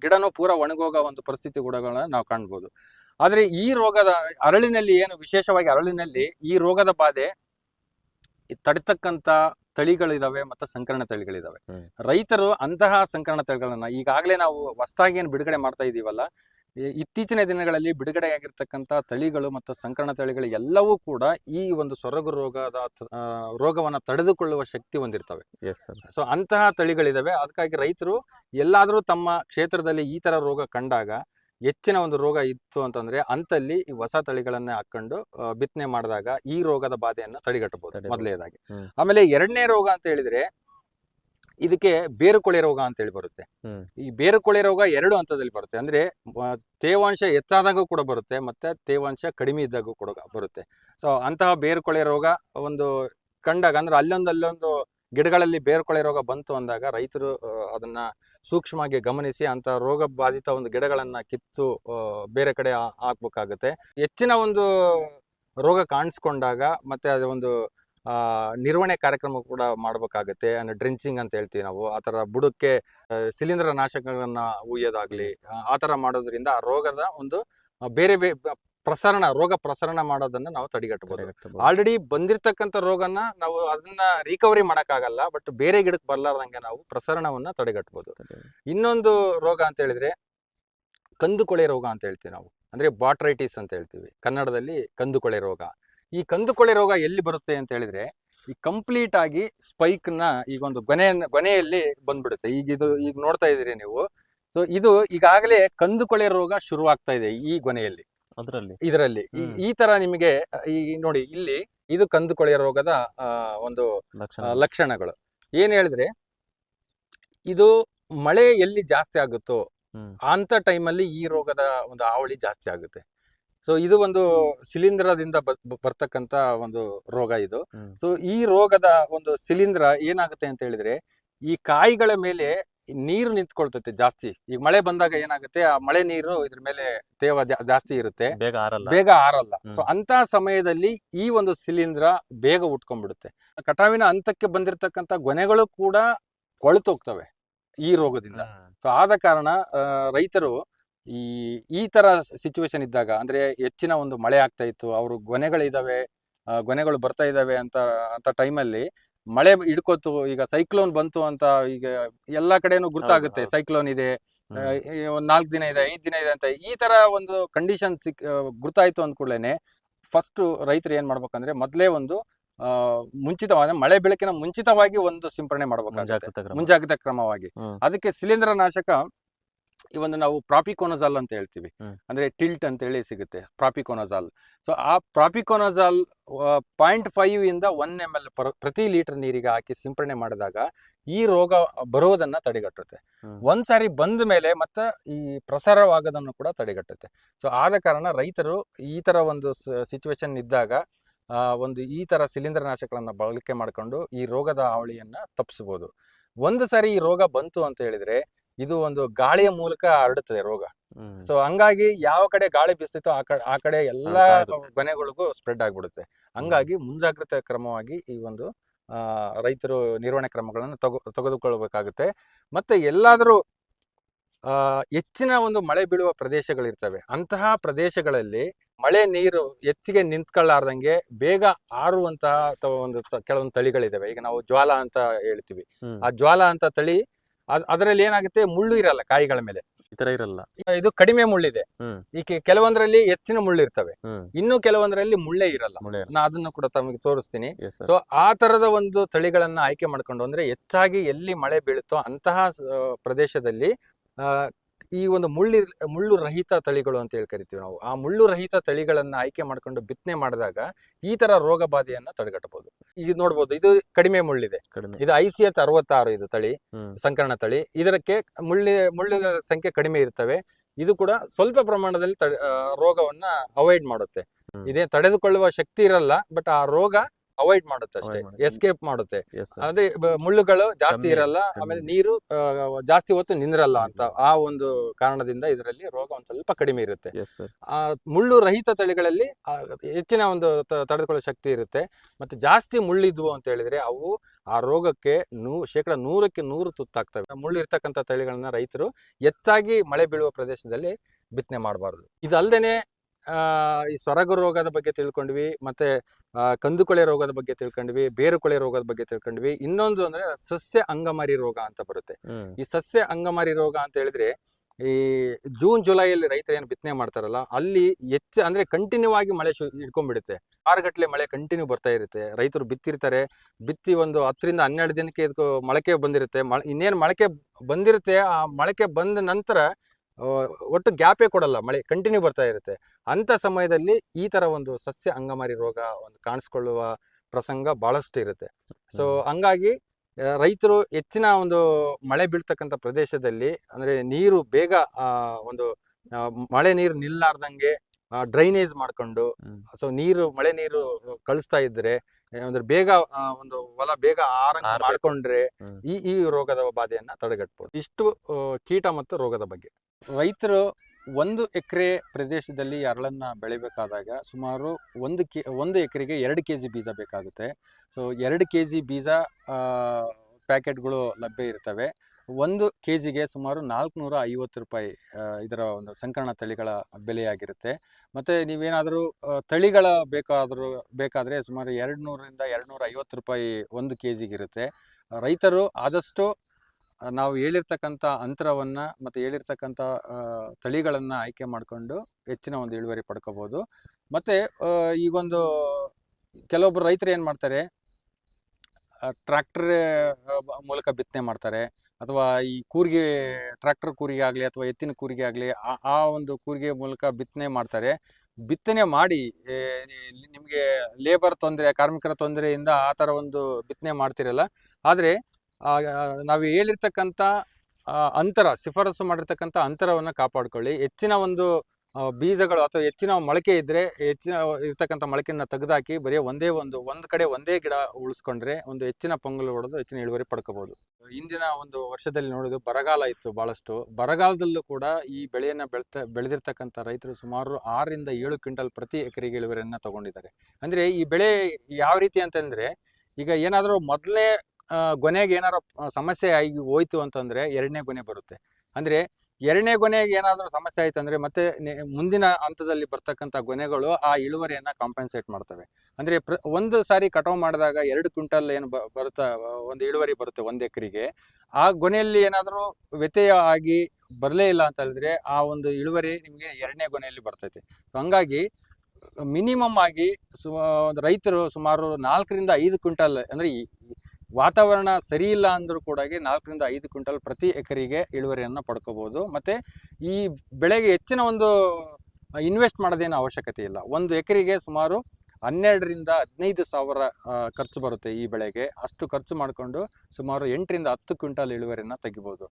ಗಿಡನೂ ಪೂರ ಒಣಗೋಗೋ ಒಂದು ಪರಿಸ್ಥಿತಿ ಕೂಡಗಳನ್ನ ನಾವು ಕಾಣ್ಬೋದು. ಆದ್ರೆ ಈ ರೋಗದ ಅರಳಿನಲ್ಲಿ ಏನು ವಿಶೇಷವಾಗಿ ಅರಳಿನಲ್ಲಿ ಈ ರೋಗದ ಬಾಧೆ ತಡಿತಕ್ಕಂತ ತಳಿಗಳಿದಾವೆ ಮತ್ತು ಸಂಕರಣ ತಳಿಗಳಿದಾವೆ. ರೈತರು ಅಂತಹ ಸಂಕರಣ ತಳಿಗಳನ್ನ ಈಗಾಗಲೇ ನಾವು ಹೊಸದಾಗಿ ಏನು ಬಿಡುಗಡೆ ಮಾಡ್ತಾ ಇದೀವಲ್ಲ ಇತ್ತೀಚಿನ ದಿನಗಳಲ್ಲಿ ಬಿಡುಗಡೆಯಾಗಿರ್ತಕ್ಕಂಥ ತಳಿಗಳು ಮತ್ತು ಸಂಕರಣ ತಳಿಗಳು ಎಲ್ಲವೂ ಕೂಡ ಈ ಒಂದು ಸೊರಗು ರೋಗದ ರೋಗವನ್ನು ತಡೆದುಕೊಳ್ಳುವ ಶಕ್ತಿ ಹೊಂದಿರ್ತವೆ. ಎಸ್ ಸರ್ ಸೊ ಅಂತಹ ತಳಿಗಳಿದಾವೆ. ಅದಕ್ಕಾಗಿ ರೈತರು ಎಲ್ಲಾದರೂ ತಮ್ಮ ಕ್ಷೇತ್ರದಲ್ಲಿ ಈ ತರ ರೋಗ ಕಂಡಾಗ ಹೆಚ್ಚಿನ ಒಂದು ರೋಗ ಇತ್ತು ಅಂತಂದ್ರೆ ಅಂತಲ್ಲಿ ಈ ಹೊಸ ತಳಿಗಳನ್ನೇ ಹಾಕೊಂಡು ಬಿತ್ತನೆ ಮಾಡಿದಾಗ ಈ ರೋಗದ ಬಾಧೆಯನ್ನು ತಡೆಗಟ್ಟಬಹುದು ಮೊದಲೇದಾಗಿ ಮೊದಲನೇದಾಗಿ. ಆಮೇಲೆ ಎರಡನೇ ರೋಗ ಅಂತ ಹೇಳಿದ್ರೆ ಇದಕ್ಕೆ ಬೇರುಕೊಳೆ ರೋಗ ಅಂತ ಹೇಳಿ ಬರುತ್ತೆ. ಈ ಬೇರುಕೊಳೆ ರೋಗ ಎರಡು ಹಂತದಲ್ಲಿ ಬರುತ್ತೆ. ಅಂದ್ರೆ ತೇವಾಂಶ ಹೆಚ್ಚಾದಾಗೂ ಕೂಡ ಬರುತ್ತೆ ಮತ್ತೆ ತೇವಾಂಶ ಕಡಿಮೆ ಇದ್ದಾಗೂ ಕೂಡ ಬರುತ್ತೆ. ಸೊ ಅಂತಹ ಬೇರುಕೊಳೆ ರೋಗ ಒಂದು ಕಂಡಾಗ ಅಂದ್ರೆ ಅಲ್ಲೊಂದು ಅಲ್ಲೊಂದು ಗಿಡಗಳಲ್ಲಿ ಬೇರುಕೊಳೆ ರೋಗ ಬಂತು ಅಂದಾಗ ರೈತರು ಅದನ್ನ ಸೂಕ್ಷ್ಮವಾಗಿ ಗಮನಿಸಿ ಅಂತ ರೋಗ ಬಾಧಿತ ಒಂದು ಗಿಡಗಳನ್ನ ಕಿತ್ತು ಬೇರೆ ಕಡೆ ಹಾಕ್ಬೇಕಾಗುತ್ತೆ. ಹೆಚ್ಚಿನ ಒಂದು ರೋಗ ಕಾಣಿಸ್ಕೊಂಡಾಗ ಮತ್ತೆ ಅದು ಒಂದು ನಿರ್ವಹಣೆ ಕಾರ್ಯಕ್ರಮ ಕೂಡ ಮಾಡಬೇಕಾಗುತ್ತೆ. ಅಂದರೆ ಡ್ರಿಂಚಿಂಗ್ ಅಂತ ಹೇಳ್ತೀವಿ ನಾವು. ಆ ಥರ ಬುಡಕ್ಕೆ ಸಿಲಿಂಡರ್ ಶಿಲೀಂಧ್ರ ನಾಶಕಗಳನ್ನ ಉಯ್ಯೋದಾಗ್ಲಿ ಆ, ಥರ ಮಾಡೋದ್ರಿಂದ ಆ ರೋಗದ ಒಂದು ಬೇರೆ ಬೇರೆ ಪ್ರಸರಣ ರೋಗ ಪ್ರಸರಣ ಮಾಡೋದನ್ನ ನಾವು ತಡೆಗಟ್ಟಬಹುದು ತಡೆಗಟ್ಟಬಹುದು. ಆಲ್ರೆಡಿ ಬಂದಿರತಕ್ಕಂಥ ರೋಗನ ನಾವು ಅದನ್ನ ರಿಕವರಿ ಮಾಡೋಕ್ಕಾಗಲ್ಲ ಬಟ್ ಬೇರೆ ಗಿಡಕ್ಕೆ ಬರ್ಲಾರ್ದಂಗೆ ನಾವು ಪ್ರಸರಣವನ್ನ ತಡೆಗಟ್ಟಬಹುದು ಇನ್ನೊಂದು ರೋಗ ಅಂತ ಹೇಳಿದ್ರೆ ಕಂದುಕೊಳೆ ರೋಗ ಅಂತ ಹೇಳ್ತೀವಿ ನಾವು. ಅಂದ್ರೆ ಬಾಟ್ರೈಟಿಸ್ ಅಂತ ಹೇಳ್ತೀವಿ. ಕನ್ನಡದಲ್ಲಿ ಕಂದುಕೊಳೆ ರೋಗ. ಈ ಕಂದುಕೊಳೆ ರೋಗ ಎಲ್ಲಿ ಬರುತ್ತೆ ಅಂತ ಹೇಳಿದ್ರೆ ಈ ಕಂಪ್ಲೀಟ್ ಆಗಿ ಸ್ಪೈಕ್ನ ಈಗ ಒಂದು ಗೊನೆ ಗೊನೆಯಲ್ಲಿ ಬಂದ್ಬಿಡುತ್ತೆ. ಈಗ ಇದು ಈಗ ನೋಡ್ತಾ ಇದ್ದೀರಿ ನೀವು. ಸೊ ಇದು ಈಗಾಗಲೇ ಕಂದುಕೊಳೆ ರೋಗ ಶುರುವಾಗ್ತಾ ಇದೆ ಈ ಗೊನೆಯಲ್ಲಿ. ಅದರಲ್ಲಿ? ಇದರಲ್ಲಿ. ಈ- ತರ ನಿಮಗೆ ಈ ನೋಡಿ ಇಲ್ಲಿ ಇದು ಕಂದುಕೊಳೆ ರೋಗದ ಒಂದು ಲಕ್ಷಣ ಲಕ್ಷಣಗಳು. ಏನ್ ಹೇಳಿದ್ರೆ ಇದು ಮಳೆ ಎಲ್ಲಿ ಜಾಸ್ತಿ ಆಗುತ್ತೋ. ಅಂತ ಟೈಮಲ್ಲಿ ಈ ರೋಗದ ಒಂದು ಹಾವಳಿ ಜಾಸ್ತಿ ಆಗುತ್ತೆ. ಸೊ ಇದು ಒಂದು ಶಿಲೀಂಧ್ರದಿಂದ ಬರ್ತಕ್ಕಂತ ಒಂದು ರೋಗ ಇದು. ಸೊ ಈ ರೋಗದ ಒಂದು ಶಿಲೀಂಧ್ರ ಏನಾಗುತ್ತೆ ಅಂತ ಹೇಳಿದ್ರೆ ಈ ಕಾಯಿಗಳ ಮೇಲೆ ನೀರು ನಿಂತ್ಕೊಳ್ತೈತೆ ಜಾಸ್ತಿ. ಈಗ ಮಳೆ ಬಂದಾಗ ಏನಾಗುತ್ತೆ ಆ ಮಳೆ ನೀರು ಇದ್ರ ಮೇಲೆ ತೇವ ಜಾಸ್ತಿ ಇರುತ್ತೆ. ಬೇಗ ಆರಲ್ಲ. ಬೇಗ ಆರಲ್ಲ. ಸೊ ಅಂತ ಸಮಯದಲ್ಲಿ ಈ ಒಂದು ಶಿಲೀಂಧ್ರ ಬೇಗ ಉಟ್ಕೊಂಡ್ಬಿಡುತ್ತೆ. ಕಟಾವಿನ ಹಂತಕ್ಕೆ ಬಂದಿರತಕ್ಕಂತ ಗೊನೆಗಳು ಕೂಡ ಕೊಳೆತೋಗ್ತವೆ ಈ ರೋಗದಿಂದ. ಸೊ ಆದ ಕಾರಣ ರೈತರು ಈ ಈ ತರ ಸಿಚುವೇಶನ್ ಇದ್ದಾಗ ಅಂದ್ರೆ ಹೆಚ್ಚಿನ ಒಂದು ಮಳೆ ಆಗ್ತಾ ಇತ್ತು ಅವರು ಗೊನೆಗಳಿದಾವೆ ಗೊನೆಗಳು ಬರ್ತಾ ಇದಾವೆ ಅಂತ ಅಂತ ಟೈಮಲ್ಲಿ ಮಳೆ ಹಿಡ್ಕೋತು ಈಗ ಸೈಕ್ಲೋನ್ ಬಂತು ಅಂತ ಈಗ ಎಲ್ಲಾ ಕಡೆನೂ ಗುರ್ತಾಗುತ್ತೆ ಸೈಕ್ಲೋನ್ ಇದೆ ಒಂದ್ ನಾಲ್ಕು ದಿನ ಇದೆ ಐದ್ ದಿನ ಇದೆ ಅಂತ ಈ ತರ ಒಂದು ಕಂಡೀಷನ್ ಸಿಕ್ ಗುರ್ತಾಯ್ತು ಅಂದ ಕೂಡಲೇನೆ ಫಸ್ಟ್ ರೈತರು ಏನ್ ಮಾಡ್ಬೇಕಂದ್ರೆ ಮೊದ್ಲೇ ಒಂದು ಮುಂಚಿತವಾಗಿ ಮಳೆ ಬೆಳಕಿನ ಮುಂಚಿತವಾಗಿ ಒಂದು ಸಿಂಪರಣೆ ಮಾಡ್ಬೇಕಾಗುತ್ತೆ ಮುಂಜಾಗ್ರತಾ ಕ್ರಮವಾಗಿ. ಅದಕ್ಕೆ ಶಿಲೀಂಧ್ರ ನಾಶಕ ಈ ಒಂದು ನಾವು ಪ್ರಾಪಿಕೋನಜಾಲ್ ಅಂತ ಹೇಳ್ತೀವಿ. ಅಂದ್ರೆ ಟಿಲ್ಟ್ ಅಂತ ಹೇಳಿ ಸಿಗುತ್ತೆ ಪ್ರಾಪಿಕೋನಜಾಲ್. ಸೊ ಆ ಪ್ರಾಪಿಕೋನಜಾಲ್ ಪಾಯಿಂಟ್ ಫೈವ್ ಇಂದ ಒನ್ ಎಂ ಎಲ್ ಪ್ರತಿ ಲೀಟರ್ ನೀರಿಗೆ ಹಾಕಿ ಸಿಂಪಡಣೆ ಮಾಡಿದಾಗ ಈ ರೋಗ ಬರೋದನ್ನ ತಡೆಗಟ್ಟುತ್ತೆ. ಒಂದ್ಸಾರಿ ಬಂದ ಮೇಲೆ ಮತ್ತೆ ಈ ಪ್ರಸಾರವಾಗದನ್ನು ಕೂಡ ತಡೆಗಟ್ಟುತ್ತೆ. ಸೊ ಆದ ಕಾರಣ ರೈತರು ಈ ತರ ಒಂದು ಸಿಚುವೇಶನ್ ಇದ್ದಾಗ ಒಂದು ಈ ತರ ಸಿಲಿಂಡರ್ ನಾಶಕಗಳನ್ನ ಬಳಕೆ ಮಾಡಿಕೊಂಡು ಈ ರೋಗದ ಹಾವಳಿಯನ್ನ ತಪ್ಪಿಸಬಹುದು ಒಂದು ಸಾರಿ ಈ ರೋಗ ಬಂತು ಅಂತ ಹೇಳಿದ್ರೆ ಇದು ಒಂದು ಗಾಳಿಯ ಮೂಲಕ ಹರಡುತ್ತದೆ ರೋಗ. ಸೊ ಹಂಗಾಗಿ ಯಾವ ಕಡೆ ಗಾಳಿ ಬೀಸ್ತಿತ್ತೋ ಆ ಕಡೆ ಆ ಕಡೆ ಎಲ್ಲಾ ಕೊನೆಗಳಿಗೂ ಸ್ಪ್ರೆಡ್ ಆಗ್ಬಿಡುತ್ತೆ. ಹಂಗಾಗಿ ಮುಂಜಾಗ್ರತೆ ಕ್ರಮವಾಗಿ ಈ ಒಂದು ಆ, ರೈತರು ನಿರ್ವಹಣೆ ಕ್ರಮಗಳನ್ನು ತಗೋ ತೆಗೆದುಕೊಳ್ಬೇಕಾಗುತ್ತೆ. ಮತ್ತೆ ಎಲ್ಲಾದರೂ ಆ, ಹೆಚ್ಚಿನ ಒಂದು ಮಳೆ ಬೀಳುವ ಪ್ರದೇಶಗಳಿರ್ತವೆ. ಅಂತಹ ಪ್ರದೇಶಗಳಲ್ಲಿ ಮಳೆ ನೀರು ಹೆಚ್ಚಿಗೆ ನಿಂತ್ಕೊಳ್ಳಾರ್ದಂಗೆ ಬೇಗ ಆರುವಂತಹ ಅಥವಾ ಒಂದು ಕೆಲವೊಂದು ತಳಿಗಳಿದಾವೆ. ಈಗ ನಾವು ಜ್ವಾಲ ಅಂತ ಹೇಳ್ತೀವಿ. ಆ ಜ್ವಾಲ ಅಂತ ತಳಿ ಅದರಲ್ಲಿ ಏನಾಗುತ್ತೆ? ಮುಳ್ಳು ಇರಲ್ಲ ಕಾಯಿಗಳ ಮೇಲೆ. ಈ ತರ ಇರಲ್ಲ. ಇದು ಕಡಿಮೆ ಮುಳ್ಳಿದೆ. ಈ ಕೆಲವೊಂದರಲ್ಲಿ ಹೆಚ್ಚಿನ ಮುಳ್ಳು ಇರ್ತವೆ. ಇನ್ನು ಕೆಲವೊಂದರಲ್ಲಿ ಮುಳ್ಳೇ ಇರಲ್ಲ. ನಾ ಅದನ್ನು ಕೂಡ ತಮಗೆ ತೋರಿಸ್ತೀನಿ. ಸೊ ಆ ತರದ ಒಂದು ತಳಿಗಳನ್ನ ಆಯ್ಕೆ ಮಾಡ್ಕೊಂಡು ಅಂದ್ರೆ ಹೆಚ್ಚಾಗಿ ಎಲ್ಲಿ ಮಳೆ ಬೀಳುತ್ತೋ ಅಂತಹ ಪ್ರದೇಶದಲ್ಲಿ ಈ ಒಂದು ಮುಳ್ಳಿ ಮುಳ್ಳು ರಹಿತ ತಳಿಗಳು ಅಂತ ಹೇಳಿ ಕರಿತೀವಿ ನಾವು. ಆ ಮುಳ್ಳು ರಹಿತ ತಳಿಗಳನ್ನ ಆಯ್ಕೆ ಮಾಡ್ಕೊಂಡು ಬಿತ್ತನೆ ಮಾಡಿದಾಗ ಈ ತರ ರೋಗ ಬಾಧೆಯನ್ನ ತಡೆಗಟ್ಟಬಹುದು. ಈಗ ನೋಡ್ಬೋದು ಇದು ಕಡಿಮೆ ಮುಳ್ಳಿದೆ. ಇದು ಐ ಸಿ ಎಚ್ ಅರವತ್ತಾರು ಇದು ತಳಿ ಸಂಕರಣ ತಳಿ. ಇದಕ್ಕೆ ಮುಳ್ಳಿ ಮುಳ್ಳುಗಳ ಸಂಖ್ಯೆ ಕಡಿಮೆ ಇರ್ತವೆ. ಇದು ಕೂಡ ಸ್ವಲ್ಪ ಪ್ರಮಾಣದಲ್ಲಿ ರೋಗವನ್ನ ಅವಾಯ್ಡ್ ಮಾಡುತ್ತೆ. ಇದೇ ತಡೆದುಕೊಳ್ಳುವ ಶಕ್ತಿ ಇರಲ್ಲ ಬಟ್ ಆ ರೋಗ ಅವಾಯ್ಡ್ ಮಾಡುತ್ತೆ ಅಷ್ಟೇ Avoid ಮಾಡುತ್ತೆ. ಎಸ್ಕೇಪ್ ಮಾಡುತ್ತೆ. ಅದೇ ಬ- ಮುಳ್ಳುಗಳು ಜಾಸ್ತಿ ಕಮ್ಮಿ, ಇರಲ್ಲ ಕಮ್ಮಿ. ಆಮೇಲೆ ನೀರು ಆ, ಜಾಸ್ತಿ ಹೊತ್ತು ನಿಂದ್ರಲ್ಲ ಅಂತ ಆ ಒಂದು ಕಾರಣದಿಂದ ಇದರಲ್ಲಿ ರೋಗ ಒಂದ್ ಸ್ವಲ್ಪ ಕಡಿಮೆ ಇರುತ್ತೆ. ಆ ಮುಳ್ಳು ರಹಿತ ತಳಿಗಳಲ್ಲಿ ಆ, ಹೆಚ್ಚಿನ ಒಂದು ತ- ತಡೆದುಕೊಳ್ಳೋ ಶಕ್ತಿ ಇರುತ್ತೆ ಮತ್ತೆ ಜಾಸ್ತಿ ಮುಳ್ಳಿದ್ವು ಅಂತ ಹೇಳಿದ್ರೆ ಅವು ಆ ರೋಗಕ್ಕೆ ನೂ ಶೇಕಡ ನೂರಕ್ಕೆ ನೂರು ತುತ್ತಾಗ್ತವೆ ಮುಳ್ಳು ಇರ್ತಕ್ಕಂಥ ತಳಿಗಳನ್ನ ರೈತರು ಹೆಚ್ಚಾಗಿ ಮಳೆ ಬೀಳುವ ಪ್ರದೇಶದಲ್ಲಿ ಬಿತ್ತನೆ ಮಾಡಬಾರ್ದು ಇದಲ್ದೇನೆ ಆ, ಈ ಸೊರಗು ರೋಗದ ಬಗ್ಗೆ ತಿಳ್ಕೊಂಡ್ವಿ ಮತ್ತೆ ಕಂದುಕೊಳೆ ರೋಗದ ಬಗ್ಗೆ ತಿಳ್ಕೊಂಡ್ವಿ ಬೇರುಕೊಳೆ ರೋಗದ ಬಗ್ಗೆ ತಿಳ್ಕೊಂಡ್ವಿ. ಇನ್ನೊಂದು ಅಂದ್ರೆ ಸಸ್ಯ ಅಂಗಮಾರಿ ರೋಗ ಅಂತ ಬರುತ್ತೆ. ಈ ಸಸ್ಯ ಅಂಗಮಾರಿ ರೋಗ ಅಂತ ಹೇಳಿದ್ರೆ ಈ ಜೂನ್ ಜುಲೈಯಲ್ಲಿ ರೈತರು ಏನು ಬಿತ್ತನೆ ಮಾಡ್ತಾರಲ್ಲ ಅಲ್ಲಿ ಹೆಚ್ಚು ಅಂದ್ರೆ ಕಂಟಿನ್ಯೂ ಆಗಿ ಮಳೆ ಶು ಹಿಡ್ಕೊಂಡ್ಬಿಡುತ್ತೆ. ಆರುಗಟ್ಲೆ ಮಳೆ ಕಂಟಿನ್ಯೂ ಬರ್ತಾ ಇರುತ್ತೆ. ರೈತರು ಬಿತ್ತಿರ್ತಾರೆ. ಬಿತ್ತಿ ಒಂದು ಹತ್ತರಿಂದ ಹನ್ನೆರಡು ದಿನಕ್ಕೆ ಇದಕ್ಕೂ ಮೊಳಕೆ ಬಂದಿರುತ್ತೆ. ಮಳೆ ಇನ್ನೇನು ಮೊಳಕೆ ಬಂದಿರುತ್ತೆ ಆ ಮೊಳಕೆ ಬಂದ ನಂತರ ಒಟ್ಟು ಗ್ಯಾಪೇ ಕೊಡಲ್ಲ ಮಳೆ ಕಂಟಿನ್ಯೂ ಬರ್ತಾ ಇರುತ್ತೆ ಅಂತ ಸಮಯದಲ್ಲಿ ಈ ತರ ಒಂದು ಸಸ್ಯ ಅಂಗಮಾರಿ ರೋಗ ಒಂದು ಕಾಣಿಸ್ಕೊಳ್ಳುವ ಪ್ರಸಂಗ ಬಹಳಷ್ಟು ಇರುತ್ತೆ ಸೊ. ಹಂಗಾಗಿ ರೈತರು ಹೆಚ್ಚಿನ ಒಂದು ಮಳೆ ಬೀಳ್ತಕ್ಕಂಥ ಪ್ರದೇಶದಲ್ಲಿ ಅಂದ್ರೆ ನೀರು ಬೇಗ ಒಂದು ಮಳೆ ನೀರು ನಿಲ್ಲಾರ್ದಂಗೆ ಡ್ರೈನೇಜ್ ಮಾಡ್ಕೊಂಡು. ಸೊ ನೀರು ಮಳೆ ನೀರು ಕಳಿಸ್ತಾ ಇದ್ರೆ ಅಂದ್ರೆ ಬೇಗ ಒಂದು ಹೊಲ ಬೇಗ ಆರಂಭ. ಮಾಡ್ಕೊಂಡ್ರೆ ಈ ಈ ರೋಗದ ಬಾಧೆಯನ್ನ ತಡೆಗಟ್ಬೋದು. ಇಷ್ಟು ಕೀಟ ಮತ್ತು ರೋಗದ ಬಗ್ಗೆ. ರೈತರು ಒಂದು ಎಕರೆ ಪ್ರದೇಶದಲ್ಲಿ ಅರಳನ್ನ ಬೆಳಿಬೇಕಾದಾಗ ಸುಮಾರು ಒಂದು ಕೆ ಒಂದು ಎಕರೆಗೆ ಎರಡು ಕೆ ಜಿ ಬೀಜ ಬೇಕಾಗುತ್ತೆ. ಸೊ ಎರಡು ಕೆ ಜಿ ಬೀಜ ಪ್ಯಾಕೆಟ್ಗಳು ಲಭ್ಯ ಇರ್ತವೆ. ಒಂದು ಕೆ ಜಿಗೆ ಸುಮಾರು ನಾಲ್ಕುನೂರ ಐವತ್ತು ರೂಪಾಯಿ ಇದರ ಒಂದು ಸಂಕರಣ ತಳಿಗಳ ಬೆಲೆಯಾಗಿರುತ್ತೆ. ಮತ್ತು ನೀವೇನಾದರೂ ತಳಿಗಳ ಬೇಕಾದರೂ, ಬೇಕಾದರೆ ಸುಮಾರು ಎರಡು ನೂರರಿಂದ ಎರಡು ನೂರ ಐವತ್ತು ರೂಪಾಯಿ ಒಂದು ಕೆ ಜಿಗಿರುತ್ತೆ ರೈತರು ಆದಷ್ಟು ನಾವು ಹೇಳಿರ್ತಕ್ಕಂಥ ಅಂತರವನ್ನು ಮತ್ತು ಹೇಳಿರ್ತಕ್ಕಂಥ ತಳಿಗಳನ್ನು ಆಯ್ಕೆ ಮಾಡಿಕೊಂಡು ಹೆಚ್ಚಿನ ಒಂದು ಇಳುವರಿ ಪಡ್ಕೋಬೋದು. ಮತ್ತು ಈಗೊಂದು ಕೆಲವೊಬ್ಬರು ರೈತರು ಏನು ಮಾಡ್ತಾರೆ ಟ್ರ್ಯಾಕ್ಟರ್ ಮೂಲಕ ಬಿತ್ತನೆ ಮಾಡ್ತಾರೆ. ಅಥವಾ ಈ ಕೂರಿಗೆ, ಟ್ರ್ಯಾಕ್ಟರ್ ಕೂರಿಗೆ ಆಗಲಿ ಅಥವಾ ಎತ್ತಿನ ಕೂರಿಗೆ ಆಗಲಿ, ಆ ಒಂದು ಕೂರಿಗೆ ಮೂಲಕ ಬಿತ್ತನೆ ಮಾಡ್ತಾರೆ. ಬಿತ್ತನೆ ಮಾಡಿ ನಿಮಗೆ ಲೇಬರ್ ತೊಂದರೆ, ಕಾರ್ಮಿಕರ ತೊಂದರೆಯಿಂದ ಆ ಥರ ಒಂದು ಬಿತ್ತನೆ ಮಾಡ್ತಿರಲ್ಲ. ಆದರೆ ನಾವು ಹೇಳಿರ್ತಕ್ಕಂಥ ಅಂತರ, ಶಿಫಾರಸು ಮಾಡಿರ್ತಕ್ಕಂಥ ಅಂತರವನ್ನು ಕಾಪಾಡಿಕೊಳ್ಳಿ. ಹೆಚ್ಚಿನ ಒಂದು ಬೀಜಗಳು ಅಥವಾ ಹೆಚ್ಚಿನ ಮೊಳಕೆ ಇದ್ರೆ ಹೆಚ್ಚಿನ ಇರ್ತಕ್ಕಂಥ ಮೊಳಕೆಯನ್ನ ತೆಗೆದಾಕಿ ಬರೀ ಒಂದೇ ಒಂದು ಒಂದು ಕಡೆ ಒಂದೇ ಗಿಡ ಉಳಿಸ್ಕೊಂಡ್ರೆ ಒಂದು ಹೆಚ್ಚಿನ ಪೊಂಗಲ್ ಹೊಡೆದು ಹೆಚ್ಚಿನ ಇಳುವರಿ ಪಡ್ಕೋಬಹುದು ಹಿಂದಿನ ಒಂದು ವರ್ಷದಲ್ಲಿ ನೋಡೋದು ಬರಗಾಲ ಇತ್ತು ಬಹಳಷ್ಟು ಬರಗಾಲದಲ್ಲೂ ಕೂಡ ಈ ಬೆಳೆಯನ್ನ ಬೆಳ್ತ, ಬೆಳೆದಿರ್ತಕ್ಕಂಥ ರೈತರು ಸುಮಾರು ಆರರಿಂದ ಏಳು ಕ್ವಿಂಟಲ್ ಪ್ರತಿ ಎಕರೆಗೆ ಇಳುವರಿಯನ್ನ ತಗೊಂಡಿದ್ದಾರೆ. ಅಂದ್ರೆ ಈ ಬೆಳೆ ಯಾವ ರೀತಿ ಅಂತಂದ್ರೆ, ಈಗ ಏನಾದರೂ ಮೊದಲನೇ ಗೊನೆಗೆ ಏನಾರ ಸಮಸ್ಯೆ ಆಗಿ ಹೋಯ್ತು ಅಂತಂದ್ರೆ ಎರಡನೇ ಗೊನೆ ಬರುತ್ತೆ. ಅಂದ್ರೆ ಎರಡನೇ ಗೊನೆಗೆ ಏನಾದರೂ ಸಮಸ್ಯೆ ಆಯ್ತು ಅಂದ್ರೆ ಮತ್ತೆ ಮುಂದಿನ ಹಂತದಲ್ಲಿ ಬರ್ತಕ್ಕಂಥ ಗೊನೆಗಳು ಆ ಇಳುವರಿಯನ್ನ ಕಾಂಪೆನ್ಸೇಟ್ ಮಾಡ್ತವೆ. ಅಂದ್ರೆ ಒಂದು ಸಾರಿ ಕಟಾವು ಮಾಡಿದಾಗ ಎರಡು ಕ್ವಿಂಟಲ್ ಏನು ಬರುತ್ತಾ, ಒಂದು ಇಳುವರಿ ಬರುತ್ತೆ ಒಂದು ಎಕರೆಗೆ. ಆ ಗೊನೆಯಲ್ಲಿ ಏನಾದರೂ ವ್ಯತ್ಯಯ ಆಗಿ ಬರಲೇ ಇಲ್ಲ ಅಂತ ಹೇಳಿದ್ರೆ ಆ ಒಂದು ಇಳುವರಿ ನಿಮಗೆ ಎರಡನೇ ಗೊನೆಯಲ್ಲಿ ಬರ್ತೈತೆ. ಹಂಗಾಗಿ ಮಿನಿಮಮ್ ಆಗಿ ಸು ಒಂದು ರೈತರು ಸುಮಾರು ನಾಲ್ಕರಿಂದ ಐದು ಕ್ವಿಂಟಲ್ ಅಂದ್ರೆ ವಾತಾವರಣ ಸರಿ ಇಲ್ಲ ಅಂದರೂ ಕೂಡ ನಾಲ್ಕರಿಂದ ಐದು ಕ್ವಿಂಟಲ್ ಪ್ರತಿ ಎಕರೆಗೆ ಇಳುವರಿಯನ್ನು ಪಡ್ಕೋಬೋದು. ಮತ್ತು ಈ ಬೆಳೆಗೆ ಹೆಚ್ಚಿನ ಒಂದು ಇನ್ವೆಸ್ಟ್ ಮಾಡೋದೇನು ಅವಶ್ಯಕತೆ ಇಲ್ಲ. ಒಂದು ಎಕರೆಗೆ ಸುಮಾರು ಹನ್ನೆರಡರಿಂದ ಹದಿನೈದು ಸಾವಿರ ಖರ್ಚು ಬರುತ್ತೆ ಈ ಬೆಳೆಗೆ. ಅಷ್ಟು ಖರ್ಚು ಮಾಡಿಕೊಂಡು ಸುಮಾರು ಎಂಟರಿಂದ ಹತ್ತು ಕ್ವಿಂಟಲ್ ಇಳುವರಿಯನ್ನು ತೆಗಿಬೋದು.